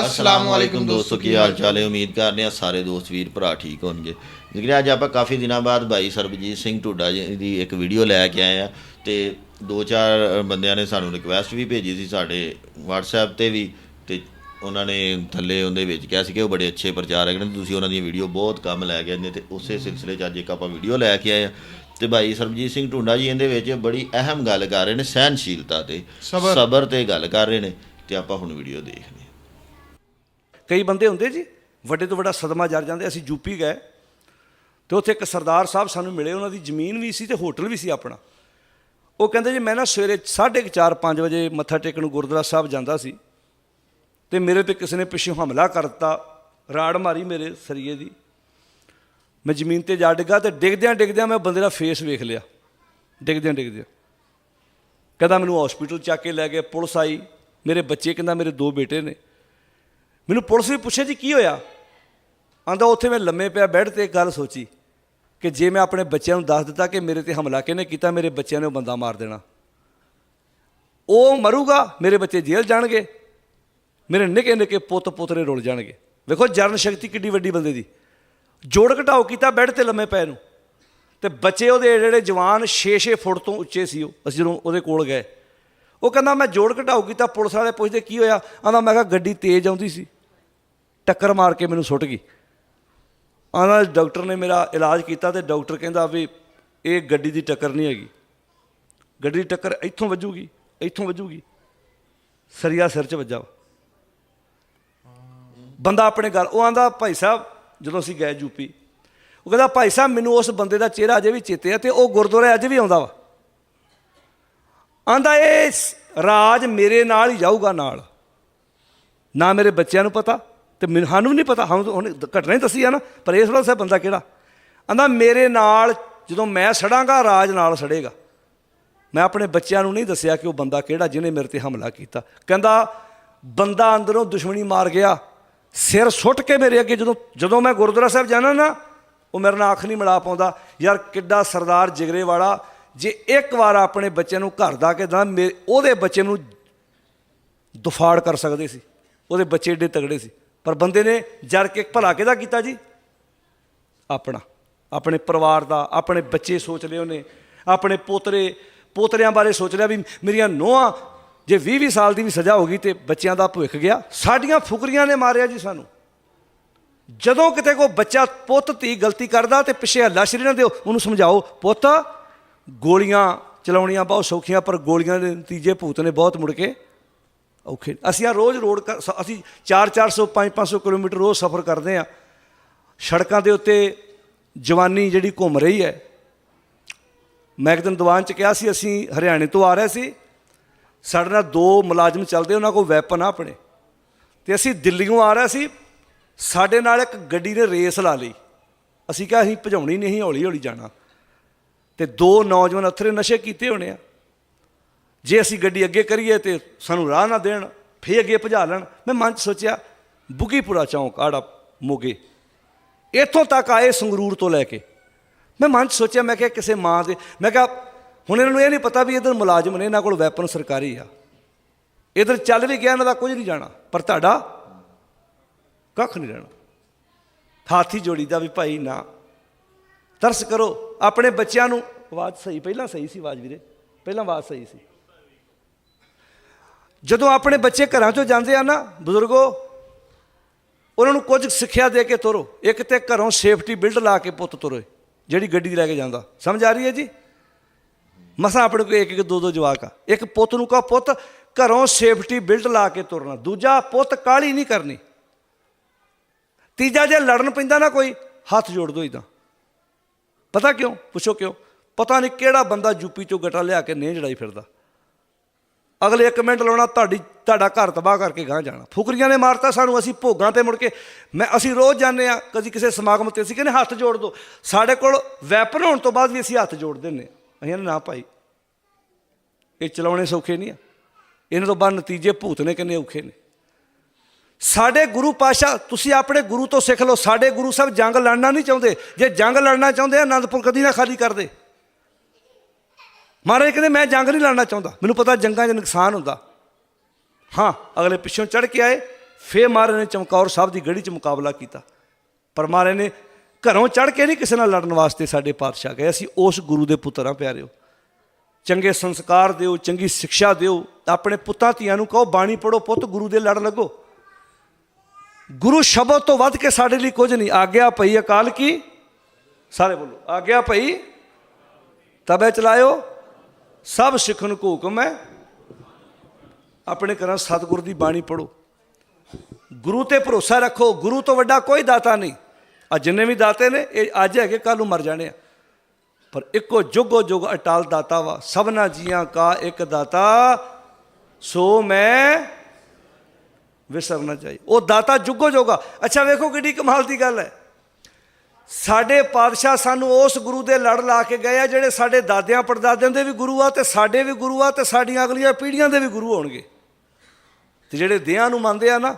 ਅਸਲਾਮ ਵਾਲੇਕੁਮ ਦੋਸਤੋ ਕੀ ਹਾਲ ਚਾਲ ਹੈ? ਉਮੀਦ ਕਰਦੇ ਹਾਂ ਸਾਰੇ ਦੋਸਤ ਵੀਰ ਭਰਾ ਠੀਕ ਹੋਣਗੇ। ਜਿਗਰੇ ਅੱਜ ਆਪਾਂ ਕਾਫੀ ਦਿਨਾਂ ਬਾਅਦ ਭਾਈ ਸਰਬਜੀਤ ਸਿੰਘ ਢੁੱਡਾ ਜੀ ਦੀ ਇੱਕ ਵੀਡੀਓ ਲੈ ਕੇ ਆਏ ਆ ਤੇ ਦੋ ਚਾਰ ਬੰਦਿਆਂ ਨੇ ਸਾਨੂੰ ਰਿਕੁਐਸਟ ਵੀ ਭੇਜੀ ਸੀ ਸਾਡੇ WhatsApp ਤੇ ਵੀ ਤੇ ਉਹਨਾਂ ਨੇ ਥੱਲੇ ਉਹਦੇ ਵਿੱਚ ਕਿਹਾ ਸੀ ਕਿ ਉਹ ਬੜੇ ਅੱਛੇ ਪ੍ਰਚਾਰਕ ਨੇ ਤੁਸੀਂ ਉਹਨਾਂ ਦੀਆਂ ਵੀਡੀਓ ਬਹੁਤ ਕੰਮ ਲੈ ਕੇ ਆਉਂਦੇ ਤੇ ਉਸੇ ਸਿਲਸਿਲੇ 'ਚ ਅੱਜ ਇੱਕ ਆਪਾਂ ਵੀਡੀਓ ਲੈ ਕੇ ਆਏ ਆ ਤੇ ਭਾਈ ਸਰਬਜੀਤ ਸਿੰਘ ਢੁੰਡਾ ਜੀ ਇਹਦੇ ਵਿੱਚ ਬੜੀ ਅਹਿਮ ਗੱਲ ਕਰ ਰਹੇ ਨੇ ਸਹਿਨਸ਼ੀਲਤਾ ਤੇ ਸਬਰ। ਤੇ ਗੱਲ ਕਰ ਰਹੇ ਨੇ ਤੇ ਆਪਾਂ ਹੁਣ ਵੀਡੀਓ ਦੇਖਦੇ ਕਈ ਬੰਦੇ ਹੁੰਦੇ ਜੀ, ਵੱਡੇ ਤੋਂ ਵੱਡਾ ਸਦਮਾ ਜਰ ਜਾਂਦੇ, ਅਸੀਂ ਯੂਪੀ ਗਏ, ਤੇ ਉੱਥੇ ਇੱਕ ਸਰਦਾਰ ਸਾਹਿਬ ਸਾਨੂੰ ਮਿਲੇ, ਉਹਨਾਂ ਦੀ ਜ਼ਮੀਨ ਵੀ ਸੀ ਤੇ ਹੋਟਲ ਵੀ ਸੀ ਆਪਣਾ। ਉਹ ਕਹਿੰਦੇ ਜੀ, ਮੈਂ ਨਾ ਸਵੇਰੇ 4:30 5 ਵਜੇ ਮੱਥਾ ਟੇਕਣ ਨੂੰ ਗੁਰਦੁਆਰਾ ਸਾਹਿਬ ਜਾਂਦਾ ਸੀ, ਤੇ ਮੇਰੇ ਤੇ ਕਿਸੇ ਨੇ ਪਿੱਛੋਂ ਹਮਲਾ ਕਰ ਦਿੱਤਾ, ਰਾੜ ਮਾਰੀ ਮੇਰੇ ਸਰੀਏ ਦੀ। ਮੈਂ ਜ਼ਮੀਨ ਤੇ ਜਾ ਡਿੱਗਾ ਤੇ ਡਿੱਗਦਿਆਂ ਡਿੱਗਦਿਆਂ ਮੈਂ ਬੰਦੇ ਦਾ ਫੇਸ ਵੇਖ ਲਿਆ। ਡਿੱਗਦਿਆਂ ਡਿੱਗਦਿਆਂ। ਕਹਿੰਦਾ ਮੈਨੂੰ ਹਸਪੀਟਲ ਚੱਕ ਕੇ ਲੈ ਗਏ, ਪੁਲਿਸ ਆਈ, ਮੇਰੇ ਬੱਚੇ ਕਹਿੰਦਾ ਮੇਰੇ ਦੋ ਬੇਟੇ ਨੇ। ਮੈਨੂੰ ਪੁਲਿਸ ਵੀ ਪੁੱਛਿਆ ਜੀ ਕੀ ਹੋਇਆ? ਆਂਦਾ ਉੱਥੇ ਮੈਂ ਲੰਮੇ ਪਿਆ ਬੈੱਡ ਤੇ ਇੱਕ ਗੱਲ ਸੋਚੀ ਕਿ ਜੇ ਮੈਂ ਆਪਣੇ ਬੱਚਿਆਂ ਨੂੰ ਦੱਸ ਦਿੱਤਾ ਕਿ ਮੇਰੇ ਤੇ ਹਮਲਾ ਕਿਹਨੇ ਕੀਤਾ, ਮੇਰੇ ਬੱਚਿਆਂ ਨੇ ਉਹ ਬੰਦਾ ਮਾਰ ਦੇਣਾ। ਉਹ ਮਰੂਗਾ, ਮੇਰੇ ਬੱਚੇ ਜੇਲ੍ਹ ਜਾਣਗੇ, ਮੇਰੇ ਨਿੱਕੇ ਨਿੱਕੇ ਪੁੱਤ ਪੁੱਤਰੇ ਰੁਲ ਜਾਣਗੇ। ਵੇਖੋ ਜਰਨ ਸ਼ਕਤੀ ਕਿੱਡੀ ਵੱਡੀ ਬੰਦੇ ਦੀ। ਜੋੜ ਘਟਾਓ ਕੀਤਾ ਬੈੱਡ ਤੇ ਲੰਮੇ ਪਏ ਨੂੰ। ਤੇ ਬੱਚੇ ਉਹਦੇ ਜਿਹੜੇ ਜਵਾਨ 6-6 ਫੁੱਟ ਤੋਂ ਉੱਚੇ ਸੀ ਉਹ, ਅਸੀਂ ਜਦੋਂ ਉਹਦੇ ਕੋਲ ਗਏ। ਉਹ ਕਹਿੰਦਾ, ਮੈਂ ਜੋੜ ਘਟਾਓ ਕੀਤਾ। ਪੁਲਿਸ ਵਾਲੇ ਪੁੱਛਦੇ, ਕੀ ਹੋਇਆ? ਆਂਦਾ, ਮੈਂ ਕਿਹਾ ਗੱਡੀ ਤੇਜ਼ ਆਉਂਦੀ ਸੀ। ਟੱਕਰ ਮਾਰ ਕੇ ਮੈਨੂੰ ਸੁੱਟ ਗਈ। ਆਂਦਾ ਡਾਕਟਰ ਨੇ ਮੇਰਾ ਇਲਾਜ ਕੀਤਾ ਤੇ ਡਾਕਟਰ ਕਹਿੰਦਾ ਵੀ ਇਹ ਗੱਡੀ ਦੀ ਟੱਕਰ ਨਹੀਂ ਹੈਗੀ। ਗੱਡੀ ਦੀ ਟੱਕਰ ਇੱਥੋਂ ਵੱਜੂਗੀ ਇੱਥੋਂ ਵੱਜੂਗੀ। ਸਰੀਆ ਸਿਰ 'ਚ ਵੱਜਾ ਵਾ। ਬੰਦਾ ਆਪਣੇ ਗੱਲ, ਉਹ ਆਂਦਾ, ਭਾਈ ਸਾਹਿਬ, ਜਦੋਂ ਅਸੀਂ ਗਏ ਯੂਪੀ ਉਹ ਕਹਿੰਦਾ, ਭਾਈ ਸਾਹਿਬ, ਮੈਨੂੰ ਉਸ ਬੰਦੇ ਦਾ ਚਿਹਰਾ ਅਜੇ ਵੀ ਚੇਤੇ ਆ ਤੇ ਉਹ ਗੁਰਦੁਆਰੇ ਅੱਜ ਵੀ ਆਉਂਦਾ ਵਾ। ਆਂਦਾ, ਇਹ ਰਾਜ ਮੇਰੇ ਨਾਲ ਹੀ ਜਾਊਗਾ ਨਾਲ। ਨਾ ਮੇਰੇ ਬੱਚਿਆਂ ਨੂੰ ਪਤਾ ਤੇ ਮੈਨੂੰ ਸਾਨੂੰ ਨਹੀਂ ਪਤਾ ਹਾਂ ਹੁਣ ਘਟਨਾ ਹੀ ਦੱਸੀ ਆ ਨਾ, ਪਰ ਇਹ ਇਸ ਵਾਲਾ ਬੰਦਾ ਕਿਹੜਾ? ਆਂਦਾ, ਮੇਰੇ ਨਾਲ ਜਦੋਂ ਮੈਂ ਸੜਾਂਗਾ, ਰਾਜ ਨਾਲ ਸੜੇਗਾ। ਮੈਂ ਆਪਣੇ ਬੱਚਿਆਂ ਨੂੰ ਨਹੀਂ ਦੱਸਿਆ ਕਿ ਉਹ ਬੰਦਾ ਕਿਹੜਾ, ਜਿਹਨੇ ਮੇਰੇ ਤੇ ਹਮਲਾ ਕੀਤਾ। ਕਹਿੰਦਾ, ਬੰਦਾ ਅੰਦਰੋਂ ਦੁਸ਼ਮਣੀ ਮਾਰ ਗਿਆ, ਸਿਰ ਸੁੱਟ ਕੇ ਮੇਰੇ ਅੱਗੇ ਜਦੋਂ ਜਦੋਂ ਮੈਂ ਗੁਰਦੁਆਰਾ ਸਾਹਿਬ ਜਾਣਾ ਨਾ, ਉਹ ਮੇਰੇ ਨਾਲ ਅੱਖ ਨਹੀਂ ਮਿਲਾ ਪਾਉਂਦਾ। ਯਾਰ, ਕਿੱਡਾ ਸਰਦਾਰ ਜਿਗਰੇ ਵਾਲਾ ਜੇ ਇੱਕ ਵਾਰ ਆਪਣੇ ਬੱਚੇ ਨੂੰ ਘਰ ਦਾ ਕੇ ਦਾ ਉਹਦੇ ਬੱਚੇ ਨੂੰ ਦੁਫਾੜ ਕਰ ਸਕਦੇ ਸੀ। ਉਹਦੇ ਬੱਚੇ ਏਡੇ ਤਗੜੇ ਸੀ। ਪਰ ਬੰਦੇ ਨੇ ਜਰ ਕੇ ਭਲਾ ਕਿਹਦਾ ਕੀਤਾ ਜੀ? ਆਪਣਾ। ਆਪਣੇ ਪਰਿਵਾਰ ਦਾ, ਆਪਣੇ ਬੱਚੇ ਸੋਚ ਲਏ ਉਹਨੇ। ਆਪਣੇ ਪੋਤਰੇ, ਪੋਤਰਿਆਂ ਬਾਰੇ ਸੋਚ ਲਿਆ ਵੀ ਮੇਰੀਆਂ ਨੋਹਾਂ, ਜੇ 20 20 ਸਾਲ ਦੀ ਵੀ ਸਜ਼ਾ ਹੋ ਗਈ ਤੇ ਬੱਚਿਆਂ ਦਾ ਭਵਿੱਖ ਗਿਆ। ਸਾਡੀਆਂ ਫੁਕਰੀਆਂ ਨੇ ਮਾਰਿਆ ਜੀ ਸਾਨੂੰ। ਜਦੋਂ ਕਿਤੇ ਕੋਈ ਬੱਚਾ ਪੁੱਤ, ਧੀ ਗਲਤੀ ਕਰਦਾ ਤੇ ਪਿੱਛੇ ਹੱਲਾ ਸ਼ਰੀ ਨਾ ਦਿਓ ਉਹਨੂੰ ਸਮਝਾਓ, ਪੁੱਤ, ਗੋਲੀਆਂ ਚਲਾਉਣੀਆਂ ਬਹੁਤ ਸੌਖੀਆਂ, ਪਰ ਗੋਲੀਆਂ ਦੇ ਨਤੀਜੇ ਭੂਤ ਨੇ ਬਹੁਤ ਮੁੜ ਕੇ ਔਖੇ ਅਸੀਂ ਆ ਰੋਜ਼ ਰੋਡ ਕਰ- ਸ- ਅਸੀਂ 4-400 5-500 ਕਿਲੋਮੀਟਰ ਰੋਜ਼ ਸਫ਼ਰ ਕਰਦੇ ਆ ਸੜਕਾਂ ਦੇ ਉੱਤੇ ਜਵਾਨੀ ਜਿਹੜੀ ਘੁੰਮ ਰਹੀ ਹੈ। ਮੈਂ ਇੱਕ ਦਿਨ ਦੀਵਾਨ ਚ ਕਿਹਾ ਸੀ, ਅਸੀਂ ਹਰਿਆਣੇ ਤੋਂ ਆ ਰਹੇ ਸੀ। ਸਾਡੇ ਨਾਲ ਦੋ ਮੁਲਾਜ਼ਮ ਚੱਲਦੇ, ਉਹਨਾਂ ਕੋਲ ਵੈਪਨ ਆ ਆਪਣੇ। ਤੇ ਅਸੀਂ ਦਿੱਲੀੋਂ ਆ ਰਹੇ ਸੀ। ਸਾਡੇ ਨਾਲ ਇੱਕ ਗੱਡੀ ਨੇ ਰੇਸ ਲਾ ਲਈ। ਅਸੀਂ ਕਿਹਾ ਅਸੀਂ ਭਜਾਉਣੀ ਨਹੀਂ ਹੌਲੀ ਹੌਲੀ ਜਾਣਾ। ਤੇ ਦੋ ਨੌਜਵਾਨ ਅਥਰੇ ਨਸ਼ੇ ਕੀਤੇ ਹੋਣੇ ਆ। ਜੇ ਅਸੀਂ ਗੱਡੀ ਅੱਗੇ ਕਰੀਏ ਤੇ ਸਾਨੂੰ ਰਾਹ ਨਾ ਦੇਣ, ਫੇਰ ਅੱਗੇ ਭਜਾ ਲੈਣ। ਮੈਂ ਮਨ 'ਚ ਸੋਚਿਆ, ਬੁੱਗੀਪੁਰਾ ਚੌਂਕ ਆੜਾ ਮੋਗੇ। ਇੱਥੋਂ ਤੱਕ ਆਏ ਸੰਗਰੂਰ ਤੋਂ ਲੈ ਕੇ। ਮੈਂ ਮਨ 'ਚ ਸੋਚਿਆ, ਮੈਂ ਕਿਹਾ ਕਿਸੇ ਮਾਂ ਦੇ, ਮੈਂ ਕਿਹਾ ਹੁਣ ਇਹਨਾਂ ਨੂੰ ਇਹ ਨਹੀਂ ਪਤਾ ਵੀ ਇਧਰ ਮੁਲਾਜ਼ਮ ਨੇ, ਇਹਨਾਂ ਕੋਲ ਵੈਪਨ ਸਰਕਾਰੀ ਆ। ਇਧਰ ਚੱਲ ਵੀ ਗਿਆ, ਇਹਨਾਂ ਦਾ ਕੁਝ ਨਹੀਂ ਜਾਣਾ। ਪਰ ਤੁਹਾਡਾ ਕੱਖ ਨਹੀਂ ਰਹਿਣਾ। ਹਾਥੀ ਜੋੜੀ ਦਾ ਵੀ ਭਾਈ ਨਾ। ਤਰਸ ਕਰੋ, ਆਪਣੇ ਬੱਚਿਆਂ ਨੂੰ ਆਵਾਜ਼ ਸਹੀ, ਪਹਿਲਾਂ ਸਹੀ ਸੀ ਆਵਾਜ਼ ਵੀਰੇ। ਪਹਿਲਾਂ ਆਵਾਜ਼ ਸਹੀ ਸੀ। ਜਦੋਂ ਆਪਣੇ ਬੱਚੇ ਘਰਾਂ ਚੋਂ ਜਾਂਦੇ ਆ ਨਾ, ਬਜ਼ੁਰਗੋ, ਉਹਨਾਂ ਨੂੰ ਕੁਝ ਸਿੱਖਿਆ ਦੇ ਕੇ ਤੁਰੋ। ਇੱਕ ਤੇ ਘਰੋਂ ਸੇਫਟੀ ਬਿਲਡ ਲਾ ਕੇ ਪੁੱਤ ਤੁਰੋ, ਜਿਹੜੀ ਗੱਡੀ ਲੈ ਕੇ ਜਾਂਦਾ। ਸਮਝ ਆ ਰਹੀ ਹੈ ਜੀ? ਮਸਾਂ ਆਪਣੇ ਕੋਲ ਇੱਕ ਇੱਕ ਦੋ ਦੋ ਜਵਾਕ ਆ। ਇੱਕ ਪੁੱਤ ਨੂੰ ਕਹੋ, ਪੁੱਤ, ਘਰੋਂ ਸੇਫਟੀ ਬਿਲਟ ਲਾ ਕੇ ਤੁਰਨਾ। ਦੂਜਾ, ਪੁੱਤ ਕਾਲੀ ਨਹੀਂ ਕਰਨੀ। ਤੀਜਾ, ਜੇ ਲੜਨ ਪੈਂਦਾ ਨਾ ਕੋਈ, ਹੱਥ ਜੋੜ ਦੋ ਇਦਾਂ ਪਤਾ ਕਿਉਂ? ਪੁੱਛੋ ਕਿਉਂ? ਪਤਾ ਨਹੀਂ ਕਿਹੜਾ ਬੰਦਾ ਯੂਪੀ ਚੋਂ ਗਟਾ ਲਿਆ ਕੇ ਨਹੀਂ ਜੜਾਈ ਫਿਰਦਾ। ਅਗਲੇ ਇੱਕ ਮਿੰਟ ਲਾਉਣਾ, ਤੁਹਾਡੀ, ਤੁਹਾਡਾ ਘਰ ਤਬਾਹ ਕਰਕੇ ਗਾਂ ਜਾਣਾ। ਫੁਕਰੀਆਂ ਨੇ ਮਾਰਤਾ ਸਾਨੂੰ, ਅਸੀਂ ਭੋਗਾਂ ਤੇ ਮੁੜ ਕੇ, ਮੈਂ, ਅਸੀਂ ਰੋਜ਼ ਜਾਂਦੇ ਆ ਕਦੀ ਕਿਸੇ ਸਮਾਗਮ ਤੇ, ਅਸੀਂ ਕਹਿੰਦੇ ਹੱਥ ਜੋੜ ਦਿਓ ਸਾਡੇ ਕੋਲ ਵੈਪਨ ਹੋਣ ਤੋਂ ਬਾਅਦ ਵੀ ਅਸੀਂ ਹੱਥ ਜੋੜ ਦਿੰਨੇ ਅਸੀਂ ਕਹਿੰਦੇ ਨਾ ਭਾਈ, ਇਹ ਚਲਾਉਣੇ ਸੌਖੇ ਨਹੀਂ ਆ। ਇਹਨਾਂ ਤੋਂ ਬਾਅਦ ਨਤੀਜੇ ਭੂਤ ਨੇ ਕਿੰਨੇ ਔਖੇ ਨੇ। ਸਾਡੇ ਗੁਰੂ ਪਾਸ਼ਾ ਤੁਸੀਂ ਆਪਣੇ ਗੁਰੂ ਤੋਂ ਸਿੱਖ ਲਓ। ਸਾਡੇ ਗੁਰੂ ਸਾਹਿਬ ਜੰਗ ਲੜਨਾ ਨਹੀਂ ਚਾਹੁੰਦੇ। ਜੇ ਜੰਗ ਲੜਨਾ ਚਾਹੁੰਦੇ ਆਨੰਦਪੁਰ ਕਦੀ ਨਾ ਖਾਲੀ ਕਰਦੇ। ਮਹਾਰਾਜ ਕਹਿੰਦੇ, ਮੈਂ ਜੰਗ ਨਹੀਂ ਲੜਨਾ ਚਾਹੁੰਦਾ। ਮੈਨੂੰ ਪਤਾ ਜੰਗਾਂ 'ਚ ਨੁਕਸਾਨ ਹੁੰਦਾ। ਹਾਂ, ਅਗਲੇ ਪਿੱਛੋਂ ਚੜ ਕੇ ਆਏ। ਫੇਰ ਮਹਾਰਾਜ ਨੇ ਚਮਕੌਰ ਸਾਹਿਬ ਦੀ ਗੜੀ 'ਚ ਮੁਕਾਬਲਾ ਕੀਤਾ। ਪਰ ਮਹਾਰਾਜ ਨੇ ਘਰੋਂ ਚੜ ਕੇ ਨਹੀਂ ਕਿਸੇ ਨਾਲ ਲੜਨ ਵਾਸਤੇ ਸਾਡੇ ਪਾਤਸ਼ਾਹ ਗਏ। ਅਸੀਂ ਉਸ ਗੁਰੂ ਦੇ ਪੁੱਤਰ ਆ ਪਿਆਰਿਓ। ਚੰਗੇ ਸੰਸਕਾਰ ਦਿਓ, ਚੰਗੀ ਸਿੱਖਿਆ ਦਿਓ। ਆਪਣੇ ਪੁੱਤਾਂ ਧੀਆਂ ਨੂੰ ਕਹੋ, ਬਾਣੀ ਪੜੋ ਪੁੱਤ, ਗੁਰੂ ਦੇ ਲੜ ਲੱਗੋ। ਗੁਰੂ ਸ਼ਬਦ ਤੋਂ ਵੱਧ ਕੇ ਸਾਡੇ ਲਈ ਕੁਝ ਨਹੀਂ। ਆਗਿਆ ਪਈ ਅਕਾਲ ਕੀ? ਸਾਰੇ ਬੋਲੋ, ਆਗਿਆ ਭਈ ਤਬੇ ਚਲਾਇਓ ਸਭ ਸਿੱਖਣ ਕੋ ਹੁਕਮ ਹੈ ਆਪਣੇ ਘਰਾਂ ਸਤਿਗੁਰ ਦੀ ਬਾਣੀ ਪੜੋ ਗੁਰੂ ਤੇ ਭਰੋਸਾ ਰੱਖੋ, ਗੁਰੂ ਤੋਂ ਵੱਡਾ ਕੋਈ ਦਾਤਾ ਨਹੀਂ। ਆ ਜਿੰਨੇ ਵੀ ਦਾਤੇ ਨੇ, ਇਹ ਅੱਜ ਹੈਗੇ ਕੱਲ ਨੂੰ ਮਰ ਜਾਣੇ ਆ। ਪਰ ਇੱਕੋ ਜੁਗੋ ਜੁਗ ਅਟਾਲ ਦਾਤਾ ਵਾ, ਸਭਨਾ ਜੀਆਂ ਕਾ ਇੱਕ ਦਾਤਾ, ਸੋ ਮੈਂ ਵਿਸਰਨਾ ਚਾਹੀ। ਉਹ ਦਾਤਾ ਜੁਗੋ ਜੋਗਾ ਅੱਛਾ, ਵੇਖੋ ਕਿੱਡੀ ਕਮਾਲ ਦੀ ਗੱਲ ਹੈ। ਸਾਡੇ ਪਾਤਸ਼ਾਹ ਸਾਨੂੰ ਉਸ ਗੁਰੂ ਦੇ ਲੜ ਲਾ ਕੇ ਗਏ ਆ ਜਿਹੜੇ ਸਾਡੇ ਦਾਦਿਆਂ ਪੜਦਾਦਿਆਂ ਦੇ ਵੀ ਗੁਰੂ ਆ ਤੇ ਸਾਡੇ ਵੀ ਗੁਰੂ ਆ ਤੇ ਸਾਡੀਆਂ ਅਗਲੀਆਂ ਪੀੜ੍ਹੀਆਂ ਦੇ ਵੀ ਗੁਰੂ ਹੋਣਗੇ। ਤੇ ਜਿਹੜੇ ਦਿਆਂ ਨੂੰ ਮੰਨਦੇ ਆ ਨਾ,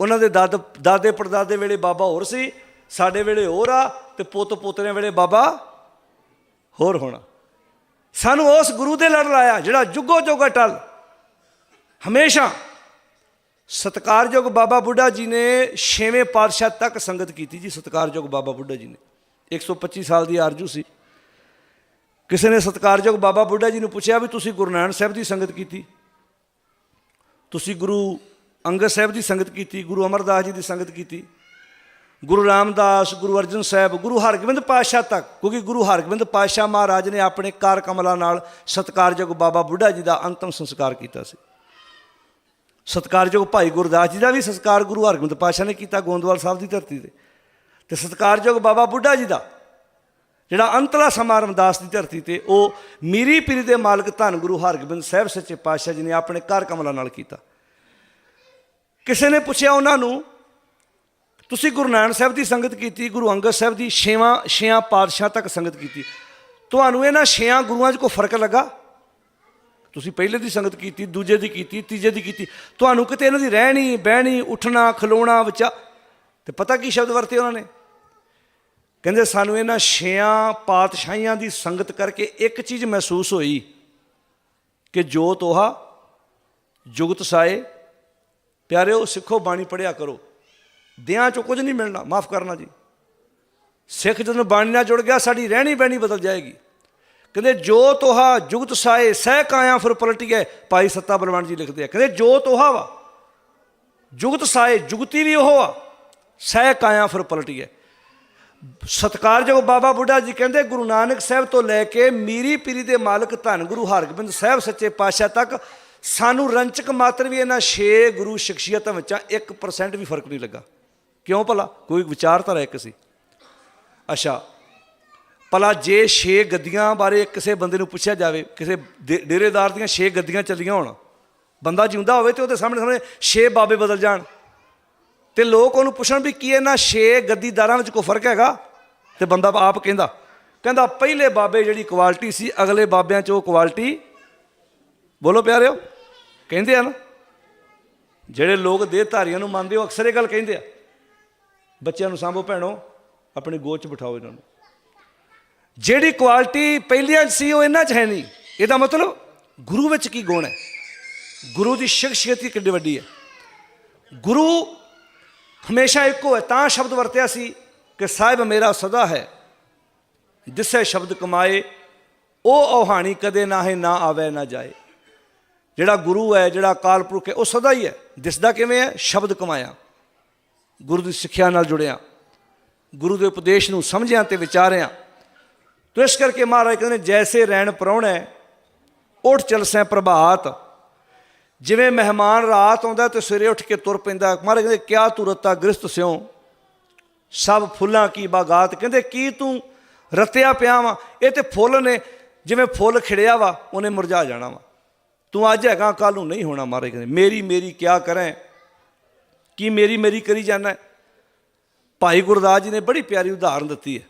ਉਹਨਾਂ ਦੇ ਦਾਦ, ਦਾਦੇ ਪੜਦਾਦੇ ਵੇਲੇ ਬਾਬਾ ਹੋਰ ਸੀ, ਸਾਡੇ ਵੇਲੇ ਹੋਰ ਆ ਤੇ ਪੁੱਤ ਪੋਤਰਿਆਂ ਵੇਲੇ ਬਾਬਾ ਹੋਰ ਹੋਣਾ। ਸਾਨੂੰ ਉਸ ਗੁਰੂ ਦੇ ਲੜ ਲਾਇਆ ਜਿਹੜਾ ਜੁਗੋ ਜੋਗਾ ਅਟਲ ਹਮੇਸ਼ਾ ਸਤਕਾਰਯੋਗ ਬਾਬਾ ਬੁੱਢਾ ਜੀ ਨੇ ਛੇਵੇਂ ਪਾਤਸ਼ਾਹ ਤੱਕ ਸੰਗਤ ਕੀਤੀ ਜੀ, ਸਤਕਾਰਯੋਗ ਬਾਬਾ ਬੁੱਢਾ ਜੀ ਨੇ। 125 ਸਾਲ ਦੀ ਆਰਜੂ ਸੀ। ਕਿਸੇ ਨੇ ਸਤਕਾਰਯੋਗ ਬਾਬਾ ਬੁੱਢਾ ਜੀ ਨੂੰ ਪੁੱਛਿਆ ਵੀ ਤੁਸੀਂ ਗੁਰੂ ਨਾਨਕ ਸਾਹਿਬ ਦੀ ਸੰਗਤ ਕੀਤੀ? ਤੁਸੀਂ ਗੁਰੂ ਅੰਗਦ ਸਾਹਿਬ ਦੀ ਸੰਗਤ ਕੀਤੀ, ਗੁਰੂ ਅਮਰਦਾਸ ਜੀ ਦੀ ਸੰਗਤ ਕੀਤੀ, ਗੁਰੂ ਰਾਮਦਾਸ, ਗੁਰੂ ਅਰਜਨ ਸਾਹਿਬ, ਗੁਰੂ ਹਰਗੋਬਿੰਦ ਪਾਤਸ਼ਾਹ ਤੱਕ, ਕਿਉਂਕਿ ਗੁਰੂ ਹਰਗੋਬਿੰਦ ਪਾਤਸ਼ਾਹ ਮਹਾਰਾਜ ਨੇ ਆਪਣੇ ਕਾਰ ਕਮਲਾਂ ਨਾਲ ਸਤਕਾਰਯੋਗ ਬਾਬਾ ਬੁੱਢਾ ਜੀ ਦਾ ਅੰਤਮ ਸੰਸਕਾਰ ਕੀਤਾ ਸੀ। ਸਤਕਾਰਯੋਗ ਭਾਈ ਗੁਰਦਾਸ ਜੀ ਦਾ ਵੀ ਸੰਸਕਾਰ ਗੁਰੂ ਹਰਗੋਬਿੰਦ ਪਾਤਸ਼ਾਹ ਨੇ ਕੀਤਾ ਗੋਂਦਵਾਲ ਸਾਹਿਬ ਦੀ ਧਰਤੀ ਤੇ। ਤੇ ਸਤਕਾਰਯੋਗ ਬਾਬਾ ਬੁੱਢਾ ਜੀ ਦਾ, ਜਿਹੜਾ ਅੰਤਲਾ ਸਮਾਂ ਰਮਦਾਸ ਦੀ ਧਰਤੀ ਤੇ, ਉਹ ਮੀਰੀ ਪੀਰੀ ਦੇ ਮਾਲਕ ਧੰਨ ਗੁਰੂ ਹਰਗੋਬਿੰਦ ਸਾਹਿਬ ਸੱਚੇ ਪਾਤਸ਼ਾਹ ਜੀ ਨੇ ਆਪਣੇ ਘਰ ਕਮਲਾਂ ਨਾਲ ਕੀਤਾ। ਕਿਸੇ ਨੇ ਪੁੱਛਿਆ ਉਹਨਾਂ ਨੂੰ, ਤੁਸੀਂ ਗੁਰੂ ਨਾਨਕ ਸਾਹਿਬ ਦੀ ਸੰਗਤ ਕੀਤੀ, ਗੁਰੂ ਅੰਗਦ ਸਾਹਿਬ ਦੀ ਛੇਵਾਂ, ਛੇਆਂ ਪਾਤਸ਼ਾਹ ਤੱਕ ਸੰਗਤ ਕੀਤੀ, ਤੁਹਾਨੂੰ ਇਹਨਾਂ ਛੇਆਂ ਗੁਰੂਆਂ 'ਚ ਕੋਈ ਫ਼ਰਕ ਲੱਗਾ? ਤੁਸੀਂ ਪਹਿਲੇ ਦੀ ਸੰਗਤ ਕੀਤੀ, ਦੂਜੇ ਦੀ ਕੀਤੀ, ਤੀਜੇ ਦੀ ਕੀਤੀ। ਤੁਹਾਨੂੰ ਕਿਤੇ ਇਹਨਾਂ ਦੀ ਰਹਿਣੀ, ਬਹਿਣੀ, ਉੱਠਣਾ, ਖਲੋਣਾ, ਵਿਚਾ ਤੇ ਪਤਾ ਕੀ ਸ਼ਬਦ ਵਰਤੇ ਉਹਨਾਂ ਨੇ? ਕਹਿੰਦੇ, ਸਾਨੂੰ ਇਹਨਾਂ ਛੇਆਂ ਪਾਤਸ਼ਾਹੀਆਂ ਦੀ ਸੰਗਤ ਕਰਕੇ ਇੱਕ ਚੀਜ਼ ਮਹਿਸੂਸ ਹੋਈ ਕਿ ਜੋ ਤੋਹਾ, ਜੁਗਤ ਸਾਏ, ਪਿਆਰਿਓ, ਸਿੱਖੋ, ਬਾਣੀ ਪੜਿਆ ਕਰੋ। ਦਿਆਂ ਚੋਂ ਕੁਝ ਨਹੀਂ ਮਿਲਣਾ। ਮਾਫ ਕਰਨਾ ਜੀ। ਸਿੱਖ ਜਦੋਂ ਬਾਣੀ ਨਾਲ ਜੁੜ ਗਿਆ, ਸਾਡੀ ਰਹਿਣੀ ਬਹਿਣੀ ਬਦਲ ਜਾਏਗੀ। ਕਹਿੰਦੇ, ਜੋ ਤੋਹਾ ਜੁਗਤ ਸਾਏ, ਸਹਿ ਕਾਇਆ ਫਿਰ ਪਲਟੀਏ ਭਾਈ ਸੱਤਾ ਬਲਵੰਡ ਜੀ ਲਿਖਦੇ ਆ, ਕਹਿੰਦੇ, ਜੋ ਤੋਹਾ ਵਾ, ਜੁਗਤ ਸਾਏ, ਜੁਗਤੀ ਵੀ ਉਹ ਆ, ਸਹਿ ਕਾਇਆ ਫਿਰ ਪਲਟੀਏ ਸਤਕਾਰਯੋਗ ਬਾਬਾ ਬੁੱਢਾ ਜੀ ਕਹਿੰਦੇ, ਗੁਰੂ ਨਾਨਕ ਸਾਹਿਬ ਤੋਂ ਲੈ ਕੇ ਮੀਰੀ ਪੀਰੀ ਦੇ ਮਾਲਕ ਧੰਨ ਗੁਰੂ ਹਰਗੋਬਿੰਦ ਸਾਹਿਬ ਸੱਚੇ ਪਾਤਸ਼ਾਹ ਤੱਕ, ਸਾਨੂੰ ਰੰਚਕ ਮਾਤਰ ਵੀ ਇਹਨਾਂ 6 ਗੁਰੂ ਸ਼ਖਸੀਅਤਾਂ ਵਿੱਚਾਂ 1% ਵੀ ਫ਼ਰਕ ਨਹੀਂ ਲੱਗਾ। ਕਿਉਂ ਭਲਾ? ਕੋਈ ਵਿਚਾਰਧਾਰਾ ਇੱਕ ਸੀ। ਅੱਛਾ ਭਲਾ ਜੇ 6 ਗੱਦੀਆਂ ਬਾਰੇ ਕਿਸੇ ਬੰਦੇ ਨੂੰ ਪੁੱਛਿਆ ਜਾਵੇ, ਕਿਸੇ ਦੇ- ਡੇਰੇਦਾਰ ਦੀਆਂ 6 ਗੱਦੀਆਂ ਚੱਲੀਆਂ ਹੋਣ, ਬੰਦਾ ਜਿਉਂਦਾ ਹੋਵੇ ਤੇ ਉਹਦੇ ਸਾਹਮਣੇ ਸਾਹਮਣੇ 6 ਬਾਬੇ ਬਦਲ ਜਾਣ। ਤੇ ਲੋਕ ਉਹਨੂੰ ਪੁੱਛਣ ਵੀ ਕੀ ਇਹਨਾਂ 6 ਗੱਦੀਦਾਰਾਂ ਵਿੱਚ ਕੋਈ ਫ਼ਰਕ ਹੈਗਾ? ਤੇ ਬੰਦਾ ਆਪ ਕਹਿੰਦਾ ਕਹਿੰਦਾ ਪਹਿਲੇ ਬਾਬੇ ਜਿਹੜੀ ਕੁਆਲਿਟੀ ਸੀ, ਅਗਲੇ ਬਾਬਿਆਂ 'ਚ ਉਹ ਕੁਆਲਿਟੀ ਬੋਲੋ ਪਿਆਰਿਓ, ਕਹਿੰਦੇ ਆ ਨਾ, ਜਿਹੜੇ ਲੋਕ ਦੇਹ ਧਾਰੀਆਂ ਨੂੰ ਮੰਨਦੇ ਉਹ ਅਕਸਰ ਇਹ ਗੱਲ ਕਹਿੰਦੇ ਆ, ਬੱਚਿਆਂ ਨੂੰ ਸਾਂਭੋ ਭੈਣੋ, ਆਪਣੀ ਗੋਚ 'ਚ ਬਿਠਾਓ ਇਹਨਾਂ ਨੂੰ। ਜਿਹੜੀ ਕੁਆਲਿਟੀ ਪਹਿਲੀਆਂ 'ਚ ਸੀ, ਉਹ ਇਹਨਾਂ 'ਚ ਹੈ ਨਹੀਂ। ਇਹਦਾ ਮਤਲਬ ਗੁਰੂ ਵਿੱਚ ਕੀ ਗੁਣ ਹੈ? ਗੁਰੂ ਦੀ ਸ਼ਖਸੀਅਤ ਹੀ ਕਿੰਨੀ ਵੱਡੀ ਹੈ। ਗੁਰੂ ਹਮੇਸ਼ਾ ਇੱਕੋ ਹੈ, ਤਾਂ ਸ਼ਬਦ ਵਰਤਿਆ ਸੀ ਕਿ ਸਾਹਿਬ ਮੇਰਾ ਸਦਾ ਹੈ। ਜਿਸੇ ਸ਼ਬਦ ਕਮਾਏ, ਉਹ ਔਹਾਣੀ ਕਦੇ ਨਾ ਹੈ ਨਾ ਆਵੇ, ਨਾ ਜਾਏ। ਜਿਹੜਾ ਗੁਰੂ ਹੈ, ਜਿਹੜਾ ਅਕਾਲ ਪੁਰਖ ਹੈ, ਉਹ ਸਦਾ ਹੀ ਹੈ। ਦਿਸਦਾ ਕਿਵੇਂ ਹੈ? ਸ਼ਬਦ ਕਮਾਇਆ। ਗੁਰੂ ਦੀ ਸਿੱਖਿਆ ਨਾਲ ਜੁੜਿਆ। ਗੁਰੂ ਦੇ ਉਪਦੇਸ਼ ਨੂੰ ਸਮਝਿਆ ਤੇ ਵਿਚਾਰਿਆ। ਤੋ ਇਸ ਕਰਕੇ ਮਹਾਰਾਜ ਕਹਿੰਦੇ ਨੇ, ਜੈਸੇ ਰੈਣ ਪਰੌਣੈ ਉੱਠ ਚਲਸੈ ਪ੍ਰਭਾਤ। ਜਿਵੇਂ ਮਹਿਮਾਨ ਰਾਤ ਆਉਂਦਾ ਤੇ ਸਵੇਰੇ ਉੱਠ ਕੇ ਤੁਰ ਪੈਂਦਾ ਮਹਾਰਾਜ ਕਹਿੰਦੇ ਕਿਆ ਤੂੰ ਰਤਾ ਗ੍ਰਸਤ ਸਿਓ ਸਭ ਫੁੱਲਾਂ ਕੀ ਬਾਗਾਤ? ਕਹਿੰਦੇ ਕੀ ਤੂੰ ਰਤਿਆ ਪਿਆ ਵਾ? ਇਹ ਤੇ ਫੁੱਲ ਨੇ ਜਿਵੇਂ ਫੁੱਲ ਖਿੜਿਆ ਵਾ ਉਹਨੇ ਮੁਰਝਾ ਜਾਣਾ ਵਾ। ਤੂੰ ਅੱਜ ਹੈਗਾ ਕੱਲ ਨੂੰ ਨਹੀਂ ਹੋਣਾ ਮਹਾਰਾਜ ਕਹਿੰਦੇ। ਮੇਰੀ ਮੇਰੀ ਕਿਆ ਕਰਾਂ? ਕੀ ਮੇਰੀ ਮੇਰੀ ਕਰੀ ਜਾਣਾ? ਭਾਈ ਗੁਰਦਾਸ ਜੀ ਨੇ ਬੜੀ ਪਿਆਰੀ ਉਦਾਹਰਨ ਦਿੱਤੀ ਹੈ।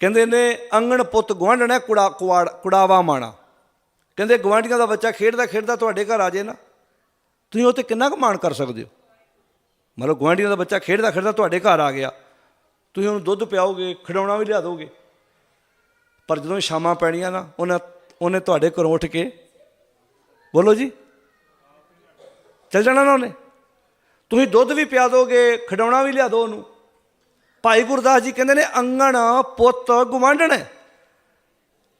ਕਹਿੰਦੇ ਨੇ, ਅੰਗਣ ਪੁੱਤ ਗੁਆਂਢਣਾ ਕੁੜਾ ਕੁਆੜ ਕੁੜਾਵਾ ਮਾਣਾ। ਕਹਿੰਦੇ ਗੁਆਂਢੀਆਂ ਦਾ ਬੱਚਾ ਖੇਡਦਾ ਖੇਡਦਾ ਤੁਹਾਡੇ ਘਰ ਆ ਜੇ ਨਾ, ਤੁਸੀਂ ਉਹ ਤੇ ਕਿੰਨਾ ਕੁ ਮਾਣ ਕਰ ਸਕਦੇ ਹੋ? ਮਤਲਬ ਗੁਆਂਢੀਆਂ ਦਾ ਬੱਚਾ ਖੇਡਦਾ ਖੇਡਦਾ ਤੁਹਾਡੇ ਘਰ ਆ ਗਿਆ। ਤੁਸੀਂ ਉਹਨੂੰ ਦੁੱਧ ਪਿਆਓਗੇ, ਖਿਡੌਣਾ ਵੀ ਲਿਆ ਦੋਗੇ ਪਰ ਜਦੋਂ ਸ਼ਾਮਾਂ ਪੈਣੀਆਂ ਨਾ, ਉਹਨਾਂ ਉਹਨੇ ਤੁਹਾਡੇ ਘਰੋਂ ਉੱਠ ਕੇ ਬੋਲੋ ਜੀ, ਚੱਲ ਜਾਣਾ ਨਾ ਉਹਨੇ। ਤੁਸੀਂ ਦੁੱਧ ਵੀ ਪਿਆ ਦੋਗੇ, ਖਿਡੌਣਾ ਵੀ ਲਿਆ ਦੋ ਉਹਨੂੰ। ਭਾਈ ਗੁਰਦਾਸ ਜੀ ਕਹਿੰਦੇ ਨੇ, ਅੰਗਣ ਪੁੱਤ ਗਵਾਂਢਣ